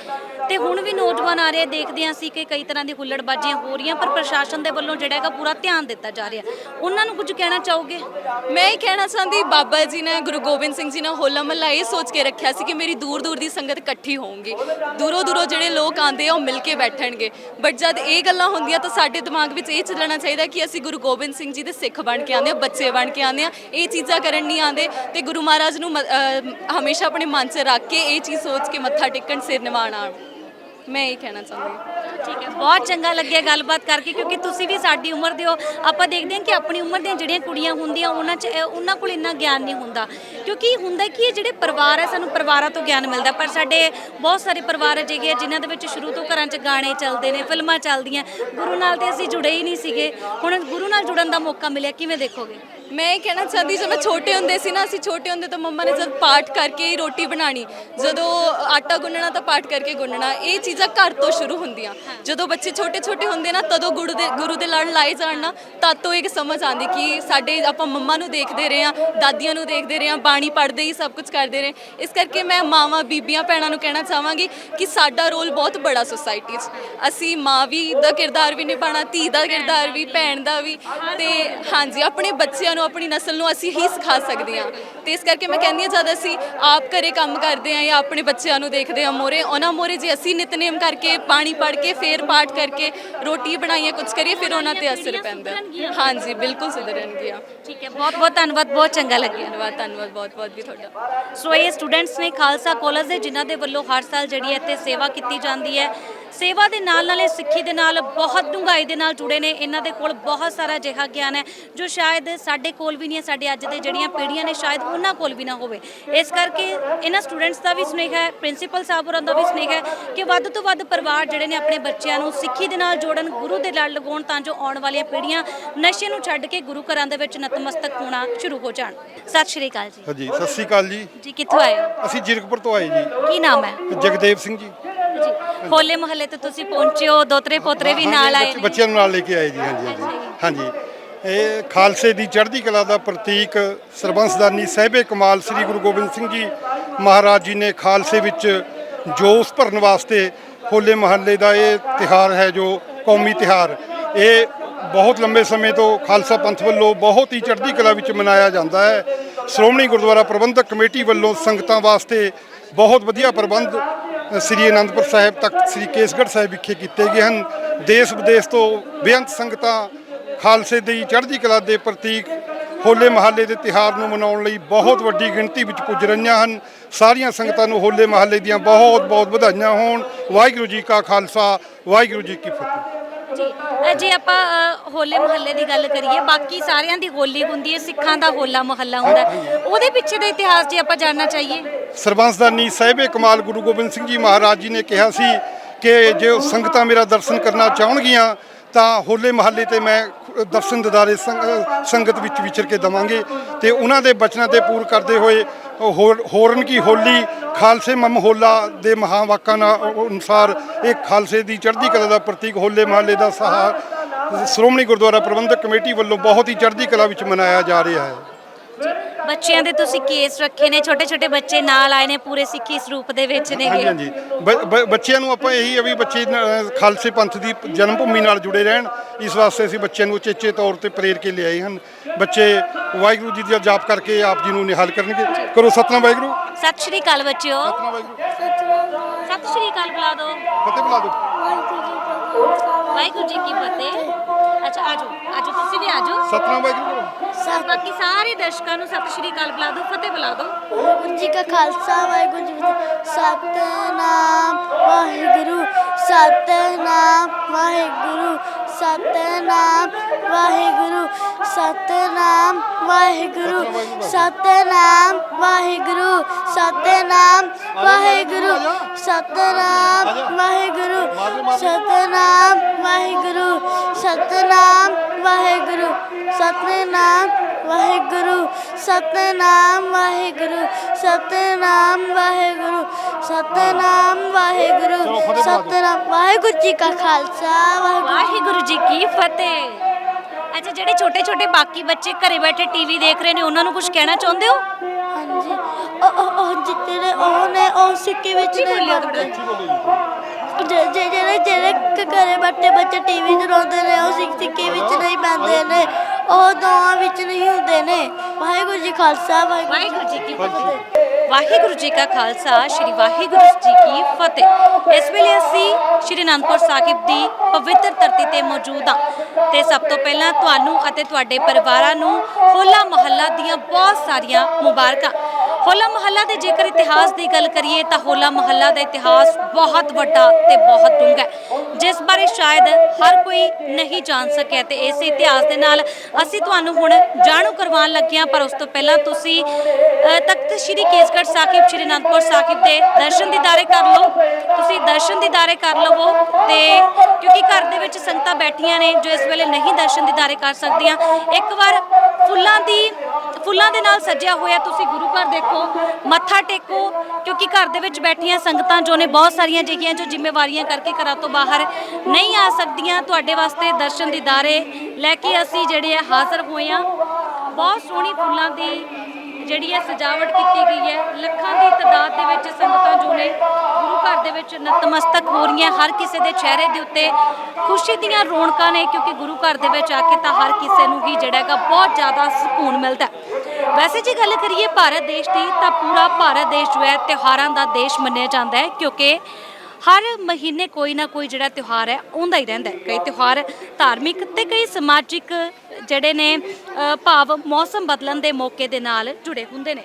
ਤੇ ਹੁਣ ਵੀ ਨੌਜਵਾਨ ਆ ਰਹੇ ਦੇਖਦੇ ਹਾਂ ਅਸੀਂ ਕਿ ਕਈ ਤਰ੍ਹਾਂ ਦੀ ਹੁੱਲੜਬਾਜ਼ੀਆਂ ਹੋ ਰਹੀਆਂ ਪਰ ਪ੍ਰਸ਼ਾਸਨ ਦੇ ਵੱਲੋਂ ਜਿਹੜਾ ਹੈਗਾ ਪੂਰਾ ਧਿਆਨ ਦਿੱਤਾ ਜਾ ਰਿਹਾ। ਉਹਨਾਂ ਨੂੰ ਕੁਝ ਕਹਿਣਾ ਚਾਹੋਗੇ? ਮੈਂ ਇਹ ਕਹਿਣਾ ਚਾਹੁੰਦੀ ਬਾਬਾ ਜੀ ਨੇ ਗੁਰੂ ਗੋਬਿੰਦ ਸਿੰਘ ਜੀ ਨੇ ਹੋਲਾ ਮਹੱਲਾ ਇਹ ਸੋਚ ਕੇ ਰੱਖਿਆ ਸੀ ਕਿ ਮੇਰੀ ਦੂਰ ਦੂਰ ਦੀ ਸੰਗਤ ਇਕੱਠੀ ਹੋਊਗੀ। ਦੂਰੋਂ ਦੂਰੋਂ ਜਿਹੜੇ ਲੋਕ ਆਉਂਦੇ ਆ, ਉਹ ਮਿਲ ਕੇ ਬੈਠਣਗੇ। ਬਟ ਜਦ ਇਹ ਗੱਲਾਂ ਹੁੰਦੀਆਂ ਤਾਂ ਸਾਡੇ ਦਿਮਾਗ ਵਿੱਚ ਇਹ ਚੱਲਣਾ ਚਾਹੀਦਾ ਕਿ ਅਸੀਂ ਗੁਰੂ ਗੋਬਿੰਦ ਸਿੰਘ ਜੀ ਦੇ ਸਿੱਖ ਬਣ ਕੇ ਆਉਂਦੇ ਆ ਬੱਚੇ ਬਣ ਕੇ ਆਉਂਦੇ ਆ ਇਹ ਚੀਜ਼ਾਂ ਕਰਨ ਨਹੀਂ ਆਉਂਦੇ ਤੇ ਗੁਰੂ ਮਹਾਰਾਜ ਨੂੰ ਹਮੇਸ਼ਾ ਆਪਣੇ ਮਨ 'ਚ ਰੱਖ ਕੇ ਇਹ ਚੀਜ਼ ਸੋਚ ਕੇ ਮੱਥਾ ਟੇਕਣ, ਸਿਰ ਨਿਵਾਣ ਆਉਣ। ਮੈਂ ਇਹ ਕਹਿਣਾ ਚਾਹੁੰਦੀ ਹਾਂ। ਠੀਕ ਹੈ। ਬਹੁਤ ਚੰਗਾ ਲੱਗਿਆ ਗੱਲਬਾਤ ਕਰਕੇ, ਕਿਉਂਕਿ ਤੁਸੀਂ ਵੀ ਸਾਡੀ ਉਮਰ ਦੇ ਹੋ। ਆਪਾਂ ਦੇਖਦੇ ਹਾਂ ਕਿ ਆਪਣੀ ਉਮਰ ਦੀਆਂ ਜਿਹੜੀਆਂ ਕੁੜੀਆਂ ਹੁੰਦੀਆਂ, ਉਹਨਾਂ 'ਚ ਇਹ- ਉਹਨਾਂ ਕੋਲ ਇੰਨਾ ਗਿਆਨ ਨਹੀਂ ਹੁੰਦਾ। ਕਿਉਂਕਿ ਹੁੰਦਾ ਕੀ ਹੈ, ਜਿਹੜੇ ਪਰਿਵਾਰ ਹੈ, ਸਾਨੂੰ ਪਰਿਵਾਰਾਂ ਤੋਂ ਗਿਆਨ ਮਿਲਦਾ। ਪਰ ਸਾਡੇ ਬਹੁਤ ਸਾਰੇ ਪਰਿਵਾਰ ਅਜਿਹੇ ਆ ਜਿਨ੍ਹਾਂ ਦੇ ਵਿੱਚ ਸ਼ੁਰੂ ਤੋਂ ਘਰਾਂ 'ਚ ਗਾਣੇ ਚੱਲਦੇ ਨੇ, ਫਿਲਮਾਂ ਚੱਲਦੀਆਂ। ਗੁਰੂ ਨਾਲ ਤੇ ਅਸੀਂ ਜੁੜੇ ਹੀ ਨਹੀਂ ਸੀਗੇ। ਹੁਣ ਗੁਰੂ ਨਾਲ ਜੁੜਨ ਦਾ ਮੌਕਾ ਮਿਲਿਆ, ਕਿਵੇਂ ਦੇਖੋਗੇ? ਮੈਂ ਇਹ ਕਹਿਣਾ ਚਾਹੁੰਦੀ ਜਦੋਂ ਛੋਟੇ ਹੁੰਦੇ ਸੀ ਨਾ, ਅਸੀਂ ਛੋਟੇ ਹੁੰਦੇ ਤਾਂ ਮੰਮਾ ਨੇ ਜਦ ਪਾਠ ਕਰਕੇ ਹੀ ਰੋਟੀ ਬਣਾਣੀ। ਜਦੋਂ ਆਟਾ ਗੁੰਨਣਾ ਤਾਂ ਪਾਠ ਕਰਕੇ ਗੁੰਨਣਾ। ਇਹ ਚੀਜ਼ਾਂ ਘਰ ਤੋਂ ਸ਼ੁਰੂ ਹੁੰਦੀਆਂ। ਜਦੋਂ ਬੱਚੇ ਛੋਟੇ ਛੋਟੇ ਹੁੰਦੇ ਨਾ, ਤਦੋਂ ਗੁਰੂ ਦੇ ਗੁਰੂ ਦੇ ਲੜ ਲਾਏ ਜਾਣ ਨਾ, ਤਦ ਤੋਂ ਇੱਕ ਸਮਝ ਆਉਂਦੀ ਕਿ ਸਾਡੇ ਆਪਾਂ ਮੰਮਾ ਨੂੰ ਦੇਖਦੇ ਰਹੇ ਆ ਦਾਦੀਆਂ ਨੂੰ ਦੇਖਦੇ ਰਹੇ ਆ ਬਾਣੀ ਪੜ੍ਹਦੇ ਹੀ ਸਭ ਕੁਝ ਕਰਦੇ ਰਹੇ ਇਸ ਕਰਕੇ ਮੈਂ ਮਾਵਾਂ, ਬੀਬੀਆਂ, ਭੈਣਾਂ ਨੂੰ ਕਹਿਣਾ ਚਾਹਾਂਗੀ ਕਿ ਸਾਡਾ ਰੋਲ ਬਹੁਤ ਬੜਾ ਸੋਸਾਇਟੀ 'ਚ। ਅਸੀਂ ਮਾਂ ਵੀ ਦਾ ਕਿਰਦਾਰ ਵੀ ਨਿਭਾਉਣਾ, ਧੀ ਦਾ ਕਿਰਦਾਰ ਵੀ, ਭੈਣ ਦਾ ਵੀ ਤੇ ਹਾਂਜੀ, ਆਪਣੇ ਬੱਚਿਆਂ ਨੂੰ ਆਪਣੀ ਨਸਲ ਨੂੰ ਅਸੀਂ ਹੀ ਸਿਖਾ ਸਕਦੇ ਹਾਂ। ਤੇ ਇਸ ਕਰਕੇ ਮੈਂ ਕਹਿੰਦੀ ਹਾਂ ਜਦ ਅਸੀਂ ਆਪ ਘਰੇ ਕੰਮ ਕਰਦੇ ਹਾਂ ਜਾਂ ਆਪਣੇ ਬੱਚਿਆਂ ਨੂੰ ਦੇਖਦੇ ਹਾਂ ਮੋਰੇ ਉਹਨਾਂ ਮੋਰੇ ਜੇ ਅਸੀਂ ਨਿਤਨੇਮ ਕਰਕੇ ਪਾਣੀ ਪੜ ਕੇ ਫੇਰ ਪਾਠ ਕਰਕੇ ਰੋਟੀ ਬਣਾਈਏ ਕੁਝ ਕਰੀਏ ਫਿਰ ਉਹਨਾਂ ਤੇ ਅਸਰ ਪੈਂਦਾ। ਹਾਂਜੀ ਬਿਲਕੁਲ ਸੁਧਰਨਗੀਆਂ। ਠੀਕ ਹੈ ਬਹੁਤ ਬਹੁਤ ਧੰਨਵਾਦ ਬਹੁਤ ਚੰਗਾ ਲੱਗਿਆ। ਧੰਨਵਾਦ ਧੰਨਵਾਦ ਬਹੁਤ ਬਹੁਤ ਵੀ ਤੁਹਾਡਾ। ਸੋ ਇਹ ਸਟੂਡੈਂਟਸ ਨੇ ਖਾਲਸਾ ਕਾਲਜ ਦੇ ਜਿਨ੍ਹਾਂ ਦੇ ਵੱਲੋਂ ਹਰ ਸਾਲ ਜਿਹੜੀ ਇੱਥੇ ਸੇਵਾ ਕੀਤੀ ਜਾਂਦੀ ਹੈ। ਸੇਵਾ ਦੇ ਨਾਲ ਨਾਲ ਇਹ ਸਿੱਖੀ ਦੇ ਨਾਲ ਬਹੁਤ ਡੂੰਘਾਈ ਦੇ ਨਾਲ ਜੁੜੇ ਨੇ। ਇਹਨਾਂ ਦੇ ਕੋਲ ਬਹੁਤ ਸਾਰਾ ਅਜਿਹਾ ਗਿਆਨ ਹੈ ਜੋ ਸ਼ਾਇਦ ਸਾਡੇ ਕੋਲ ਵੀ ਨਹੀਂ ਹੈ ਸਾਡੇ ਅੱਜ ਦੇ ਜਿਹੜੀਆਂ ਪੀੜ੍ਹੀਆਂ ਨੇ ਸ਼ਾਇਦ ਉਹਨਾਂ ਕੋਲ ਵੀ ਨਾ ਹੋਵੇ। ਇਸ ਕਰਕੇ ਇਹਨਾਂ ਸਟੂਡੈਂਟਸ ਦਾ ਵੀ ਸੁਨੇਹਾ ਹੈ ਪ੍ਰਿੰਸੀਪਲ ਸਾਹਿਬ ਹੋਰਾਂ ਦਾ ਵੀ ਸੁਨੇਹਾ ਹੈ ਕਿ ਵੱਧ ਤੋਂ ਵੱਧ ਪਰਿਵਾਰ ਜਿਹੜੇ ਨੇ ਆਪਣੇ ਬੱਚਿਆਂ ਨੂੰ ਸਿੱਖੀ ਦੇ ਨਾਲ ਜੋੜਨ ਗੁਰੂ ਦੇ ਲੜ ਲਗਾਉਣ ਤਾਂ ਜੋ ਆਉਣ ਵਾਲੀਆਂ ਪੀੜ੍ਹੀਆਂ ਨਸ਼ੇ ਨੂੰ ਛੱਡ ਕੇ ਗੁਰੂ ਘਰਾਂ ਦੇ ਵਿੱਚ ਨਤਮਸਤਕ ਹੋਣਾ ਸ਼ੁਰੂ ਹੋ ਜਾਣ। ਸਤਿ ਸ਼੍ਰੀ ਅਕਾਲ ਜੀ। ਹਾਂਜੀ ਸਤਿ ਸ੍ਰੀ ਅਕਾਲ ਜੀ। ਜੀ ਕਿੱਥੋਂ ਆਏ ਹੋ? ਅਸੀਂ ਜੀਰਕਪੁਰ ਤੋਂ ਆਏ ਜੀ। ਕੀ ਨਾਮ ਹੈ? ਜਗਦੇਵ ਸਿੰਘ ਜੀ। ਜੀ ਹੋਲੇ ਮਹੱਲੇ ਤੇ ਤੁਸੀਂ ਪਹੁੰਚੇ ਹੋ ਦੋਤਰੇ ਪੋਤਰੇ ਵੀ ਨਾਲ ਆਏ ਨੇ। ਬੱਚਿਆਂ ਨੂੰ ਨਾਲ ਲੈ ਕੇ ਆਏ ਜੀ ਹਾਂਜੀ ਹਾਂਜੀ। ਹਾਂਜੀ। ਇਹ ਖਾਲਸੇ ਦੀ ਚੜ੍ਹਦੀ ਕਲਾ ਦਾ ਪ੍ਰਤੀਕ ਸਰਬੰਸਦਾਨੀ ਸਾਹਿਬੇ ਕਮਾਲ ਸ੍ਰੀ ਗੁਰੂ ਗੋਬਿੰਦ ਸਿੰਘ ਜੀ ਮਹਾਰਾਜ ਜੀ ਨੇ ਖਾਲਸੇ ਵਿੱਚ ਜੋਸ਼ ਭਰਨ ਵਾਸਤੇ ਹੋਲੇ ਮਹੱਲੇ ਦਾ ਇਹ ਤਿਹਾਰ ਹੈ ਜੋ ਕੌਮੀ ਤਿਹਾਰ। ਇਹ ਬਹੁਤ ਲੰਬੇ ਸਮੇਂ ਤੋਂ ਖਾਲਸਾ ਪੰਥ ਵੱਲੋਂ ਬਹੁਤ ਹੀ ਚੜ੍ਹਦੀ ਕਲਾ ਵਿੱਚ ਮਨਾਇਆ ਜਾਂਦਾ ਹੈ। ਸ਼੍ਰੋਮਣੀ ਗੁਰਦੁਆਰਾ ਪ੍ਰਬੰਧਕ ਕਮੇਟੀ ਵੱਲੋਂ ਸੰਗਤਾਂ ਵਾਸਤੇ ਬਹੁਤ ਵਧੀਆ ਪ੍ਰਬੰਧ ਸ੍ਰੀ ਅਨੰਦਪੁਰ ਸਾਹਿਬ ਤੱਕ, ਸ੍ਰੀ ਕੇਸਗੜ੍ਹ ਸਾਹਿਬ ਵਿਖੇ ਕੀਤੇ ਗਏ ਹਨ। ਦੇਸ਼ ਵਿਦੇਸ਼ ਤੋਂ ਬੇਅੰਤ ਸੰਗਤਾਂ ਖਾਲਸੇ ਦੀ ਚੜ੍ਹਦੀ ਕਲਾ ਦੇ ਪ੍ਰਤੀਕ ਹੋਲੇ ਮਹੱਲੇ ਦੇ ਤਿਹਾਰ ਨੂੰ ਮਨਾਉਣ ਲਈ ਬਹੁਤ ਵੱਡੀ ਗਿਣਤੀ ਵਿੱਚ ਪੁੱਜ ਰਹੀਆਂ ਹਨ। ਸਾਰੀਆਂ ਸੰਗਤਾਂ ਨੂੰ ਹੋਲੇ ਮਹੱਲੇ ਦੀਆਂ ਬਹੁਤ ਬਹੁਤ ਵਧਾਈਆਂ ਹੋਣ। ਵਾਹਿਗੁਰੂ ਜੀ ਕਾ ਖਾਲਸਾ, ਵਾਹਿਗੁਰੂ ਜੀ ਕੀ ਫਤਿਹ। ਜੀ ਜੇ ਆਪਾਂ ਹੋਲੇ ਮਹੱਲੇ ਦੀ ਗੱਲ ਕਰੀਏ, ਬਾਕੀ ਸਾਰਿਆਂ ਦੀ ਹੋਲੀ ਹੁੰਦੀ ਹੈ, ਸਿੱਖਾਂ ਦਾ ਹੋਲਾ ਮਹੱਲਾ ਹੁੰਦਾ ਉਹਦੇ ਪਿੱਛੇ ਦਾ ਇਤਿਹਾਸ ਜੇ ਆਪਾਂ ਜਾਨਣਾ ਚਾਹੀਏ। ਸਰਬੰਸਦਾਨੀ ਸਾਹਿਬੇ ਕਮਾਲ ਗੁਰੂ ਗੋਬਿੰਦ ਸਿੰਘ ਜੀ ਮਹਾਰਾਜ ਜੀ ਨੇ ਕਿਹਾ ਸੀ ਕਿ ਜੇ ਉਹ ਸੰਗਤਾਂ ਮੇਰਾ ਦਰਸ਼ਨ ਕਰਨਾ ਚਾਹਣਗੀਆਂ, ਤਾਂ ਹੋਲੇ ਮਹੱਲੇ ਤੇ ਮੈਂ ਦਰਸ਼ਨ ਦਿਦਾਰੇ ਸੰਗਤ ਵਿੱਚ ਵਿਚਰ ਕੇ ਦਵਾਂਗੇ। ਤੇ ਉਹਨਾਂ ਦੇ ਬਚਨਾਂ ਤੇ ਪੂਰ ਕਰਦੇ ਹੋਏ ਹੋਰ- ਹੋਰਨ ਕੀ ਹੋਲੀ, ਖਾਲਸੇ ਮਮ ਹੋਲਾ ਦੇ ਮਹਾਵਾਕਾਂ ਨਾਲ ਅਨੁਸਾਰ ਇਹ ਖਾਲਸੇ ਦੀ ਚੜ੍ਹਦੀ ਕਲਾ ਦਾ ਪ੍ਰਤੀਕ ਹੋਲੇ ਮਹੱਲੇ ਦਾ ਸਹਾਰ ਸ਼੍ਰੋਮਣੀ ਗੁਰਦੁਆਰਾ ਪ੍ਰਬੰਧਕ ਕਮੇਟੀ ਵੱਲੋਂ ਬਹੁਤ ਹੀ ਚੜ੍ਹਦੀ ਕਲਾ ਵਿੱਚ ਮਨਾਇਆ ਜਾ ਰਿਹਾ ਹੈ। ਬੱਚਿਆਂ ਦੇ ਤੁਸੀਂ ਕੇਸ ਰੱਖੇ ਨੇ ਛੋਟੇ ਛੋਟੇ ਬੱਚੇ ਨਾਲ ਆਏ ਨੇ ਪੂਰੇ ਸਿੱਖੀ ਸਰੂਪ ਦੇ ਵਿੱਚ ਹਾਂਜੀ ਨੇਗੇ ਹਾਂਜੀ। ਬ- ਬ- ਬੱਚਿਆਂ ਨੂੰ ਆਪਾਂ ਇਹੀ ਹੈ ਵੀ ਬੱਚੇ ਨ- ਖਾਲਸੇ ਪੰਥ ਦੀ ਜਨਮ ਭੂਮੀ ਨਾਲ ਜੁੜੇ ਰਹਿਣ। ਇਸ ਵਾਸਤੇ ਅਸੀਂ ਬੱਚਿਆਂ ਨੂੰ ਉਚੇਚੇ ਤੌਰ ਤੇ ਪ੍ਰੇਰ ਕੇ ਲਿਆਏ ਹਨ। ਬੱਚੇ ਵਾਹਿਗੁਰੂ ਜੀ ਦਾ ਜਾਪ ਕਰਕੇ ਆਪ ਜੀ ਨੂੰ ਨਿਹਾਲ ਕਰਨਗੇ। ਕਰੋ ਸਤਨਾਮ ਵਾਹਿਗੁਰੂ। ਸਤਿ ਸ਼੍ਰੀ ਅਕਾਲ ਬੱਚਿਓ। ਸਤਨਾਮ ਵਾਹਿਗੁਰੂ। ਸਤਿ ਸ਼੍ਰੀ ਅਕਾਲ ਬੁਲਾ ਦਿਓ। ਫਤਿਹ ਬੁਲਾ ਦਿਓ। ਵਾਹਿਗੁਰੂ ਜੀ ਕੀ ਫਤਿਹ। ਅੱਛਾ ਆਜੋ ਆਜੋ ਤੁਸੀਂ ਵੀ ਆਜੋ ਸਤਨਾਮ ਵਾਹਿਗੁਰੂ ਕਰੋ ਬਾਕੀ ਸਾਰੇ ਦਰਸ਼ਕਾਂ ਨੂੰ ਸਤਿ ਸ਼੍ਰੀ ਅਕਾਲ ਬੁਲਾ ਦਿਓ ਫਤਿਹ ਬੁਲਾ ਦਿਓ। ਵਾਹਿਗੁਰੂ ਜੀ ਕਾ ਖਾਲਸਾ ਵਾਹਿਗੁਰੂ ਜੀ ਕੀ ਫਤਿਹ। ਸਤਨਾਮ ਵਾਹਿਗੁਰੂ ਸਤਨਾਮ ਵਾਹਿਗੁਰੂ। ਸਤਨਾਮ ਵਾਹਿਗੁਰੂ ਸਤਨਾਮ ਵਾਹਿਗੁਰੂ ਸਤਨਾਮ ਵਾਹਿਗੁਰੂ ਸਤਨਾਮ ਵਾਹਿਗੁਰੂ ਸਤਨਾਮ ਵਾਹਿਗੁਰੂ ਸਤਨਾਮ ਵਾਹਿਗੁਰੂ ਸਤਨਾਮ ਵਾਹਿਗੁਰੂ ਸਤਨਾਮ ਵਾਹਿਗੁਰੂ ਸਤਨਾਮ ਵਾਹਿਗੁਰੂ ਸਤਨਾਮ ਵਾਹਿਗੁਰੂ ਸਤਨਾਮ ਵਾਹਿਗੁਰੂ ਸਤਨਾਮ ਵਾਹਿਗੁਰੂ ਜੀ ਕਾ ਖਾਲਸਾ ਵਾਹਿਗੁਰੂ ਜੀ ਕੀ ਫਤਿਹ? ਅੱਛਾ ਜਿਹੜੇ ਛੋਟੇ ਛੋਟੇ ਬਾਕੀ ਬੱਚੇ ਘਰੇ ਬੈਠੇ ਟੀਵੀ ਦੇਖ ਰਹੇ ਨੇ ਉਹਨਾਂ ਨੂੰ ਕੁਝ ਕਹਿਣਾ ਚਾਹੁੰਦੇ ਹੋ? ਹਾਂਜੀ। ਉਹ ਉਹ- ਉਹ ਜਿੱਤੇ ਨੇ ਉਹ ਨੇ ਉਹ ਸਿੱਕੇ ਵਿੱਚ ਨਹੀਂ ਬਣਦੇ ਜੇ। ਜੇ- ਜਿਹੜੇ ਜਿਹੜੇ ਘਰੇ ਬੈਠੇ ਬੱਚੇ ਟੀਵੀ ਤੇ ਰੋਂਦੇ ਨੇ ਉਹ ਸਿੱਕ ਸਿੱਕੇ ਵਿੱਚ ਨਹੀਂ ਪੈਂਦੇ ਨੇ ਉਹ ਦੋਆਂ ਵਿੱਚ ਨਹੀਂ ਹੁੰਦੇ ਨੇ। ਵਾਹਿਗੁਰੂ ਜੀ ਖਾਲਸਾ ਵਾਹਿਗੁਰੂ ਜੀ ਕੀ ਫਤਿਹ। ਵਾਹਿਗੁਰੂ ਜੀ ਕਾ ਖਾਲਸਾ ਸ੍ਰੀ ਵਾਹਿਗੁਰੂ ਜੀ ਕੀ ਫਤਿਹ। ਇਸ ਵੇਲੇ ਅਸੀਂ ਸ੍ਰੀ ਅਨੰਦਪੁਰ ਸਾਹਿਬ ਦੀ ਪਵਿੱਤਰ ਧਰਤੀ ਤੇ ਮੌਜੂਦ ਹਾਂ। ਤੇ ਸਭ ਤੋਂ ਪਹਿਲਾਂ ਤੁਹਾਨੂੰ ਅਤੇ ਤੁਹਾਡੇ ਪਰਿਵਾਰਾਂ ਨੂੰ ਹੋਲਾ ਮਹੱਲਾ ਦੀਆਂ ਬਹੁਤ ਸਾਰੀਆਂ ਮੁਬਾਰਕਾਂ। ਹੋਲਾ ਮਹੱਲਾ ਦੇ ਜੇਕਰ ਇਤਿਹਾਸ ਦੀ ਗੱਲ ਕਰੀਏ ਤਾਂ ਹੋਲਾ ਮਹੱਲਾ ਦਾ ਇਤਿਹਾਸ ਬਹੁਤ ਵੱਡਾ ਤੇ ਬਹੁਤ ਡੂੰਘਾ ਹੈ। ਜਿਸ ਬਾਰੇ ਸ਼ਾਇਦ ਹਰ ਕੋਈ ਨਹੀਂ ਜਾਣ ਸਕਿਆ ਤੇ ਇਸ ਇਤਿਹਾਸ ਦੇ ਨਾਲ ਅਸੀਂ ਤੁਹਾਨੂੰ ਹੁਣ ਜਾਣੂ ਕਰਵਾਉਣ ਲੱਗੇ ਹਾਂ, ਪਰ ਉਸ ਤੋਂ ਪਹਿਲਾਂ ਤੁਸੀਂ ਤਖਤ ਸ੍ਰੀ ਕੇਸਗੜ੍ਹ ਸਾਹਿਬ, ਸ੍ਰੀ ਅਨੰਦਪੁਰ ਸਾਹਿਬ ਦੇ ਦਰਸ਼ਨ ਦੀਦਾਰੇ ਕਰ ਲਓ। ਤੁਸੀਂ ਦਰਸ਼ਨ ਦੀਦਾਰੇ ਕਰ ਲਵੋ ਤੇ ਕਿਉਂਕਿ ਘਰ ਦੇ ਵਿੱਚ ਸੰਗਤਾਂ ਬੈਠੀਆਂ ਨੇ ਜੋ ਇਸ ਵੇਲੇ ਨਹੀਂ ਦਰਸ਼ਨ ਦੀਦਾਰੇ ਕਰ ਸਕਦੀਆਂ। ਇੱਕ ਵਾਰ ਫੁੱਲਾਂ ਦੀ, ਫੁੱਲਾਂ ਦੇ ਨਾਲ ਸਜਿਆ ਹੋਇਆ ਤੁਸੀਂ ਗੁਰੂ ਘਰ ਦੇਖੋ। ਮੱਥਾ ਟੇਕੋ, ਕਿਉਂਕਿ ਘਰ ਦੇ ਵਿੱਚ ਬੈਠੀਆਂ ਸੰਗਤਾਂ ਜੋ ਨੇ ਬਹੁਤ ਸਾਰੀਆਂ ਜਿਹੀਆਂ ਜੋ ਜ਼ਿੰਮੇਵਾਰੀਆਂ ਕਰਕੇ ਘਰਾਂ ਤੋਂ ਬਾਹਰ ਨਹੀਂ ਆ ਸਕਦੀਆਂ, ਤੁਹਾਡੇ ਵਾਸਤੇ ਦਰਸ਼ਨ ਦੀਦਾਰੇ ਲੈ ਕੇ ਅਸੀਂ ਜਿਹੜੇ ਆ ਹਾਜ਼ਰ ਹੋਏ ਆ ਬਹੁਤ ਸੋਹਣੀ ਫੁੱਲਾਂ ਦੀ ਜਿਹੜੀ ਹੈ ਸਜਾਵਟ ਕੀਤੀ ਗਈ ਹੈ। ਲੱਖਾਂ ਦੀ ਤਾਦਾਦ ਦੇ ਵਿੱਚ ਸੰਗਤਾਂ ਜੋ ਨੇ ਗੁਰੂ ਘਰ ਦੇ ਵਿੱਚ ਨਤਮਸਤਕ ਹੋ ਰਹੀਆਂ। ਹਰ ਕਿਸੇ ਦੇ ਚਿਹਰੇ ਦੇ ਉੱਤੇ ਖੁਸ਼ੀ ਦੀਆਂ ਰੌਣਕਾਂ ਨੇ, ਕਿਉਂਕਿ ਗੁਰੂ ਘਰ ਦੇ ਵਿੱਚ ਆ ਕੇ ਤਾਂ ਹਰ ਕਿਸੇ ਨੂੰ ਹੀ ਜਿਹੜਾ ਹੈਗਾ ਬਹੁਤ ਜ਼ਿਆਦਾ ਸਕੂਨ ਮਿਲਦਾ ਵੈਸੇ ਜੇ ਗੱਲ ਕਰੀਏ ਭਾਰਤ ਦੇਸ਼ ਦੀ, ਤਾਂ ਪੂਰਾ ਭਾਰਤ ਦੇਸ਼ ਜੋ ਹੈ ਤਿਉਹਾਰਾਂ ਦਾ ਦੇਸ਼ ਮੰਨਿਆ ਜਾਂਦਾ ਹੈ, ਕਿਉਂਕਿ ਹਰ ਮਹੀਨੇ ਕੋਈ ਨਾ ਕੋਈ ਜਿਹੜਾ ਤਿਉਹਾਰ ਹੈ, ਆਉਂਦਾ ਹੀ ਰਹਿੰਦਾ ਹੈ। ਕਈ ਤਿਉਹਾਰ ਧਾਰਮਿਕ ਤੇ ਕਈ ਸਮਾਜਿਕ ਜਿਹੜੇ ਨੇ ਭਾਵ ਮੌਸਮ ਬਦਲਣ ਦੇ ਮੌਕੇ ਦੇ ਨਾਲ ਜੁੜੇ ਹੁੰਦੇ ਨੇ।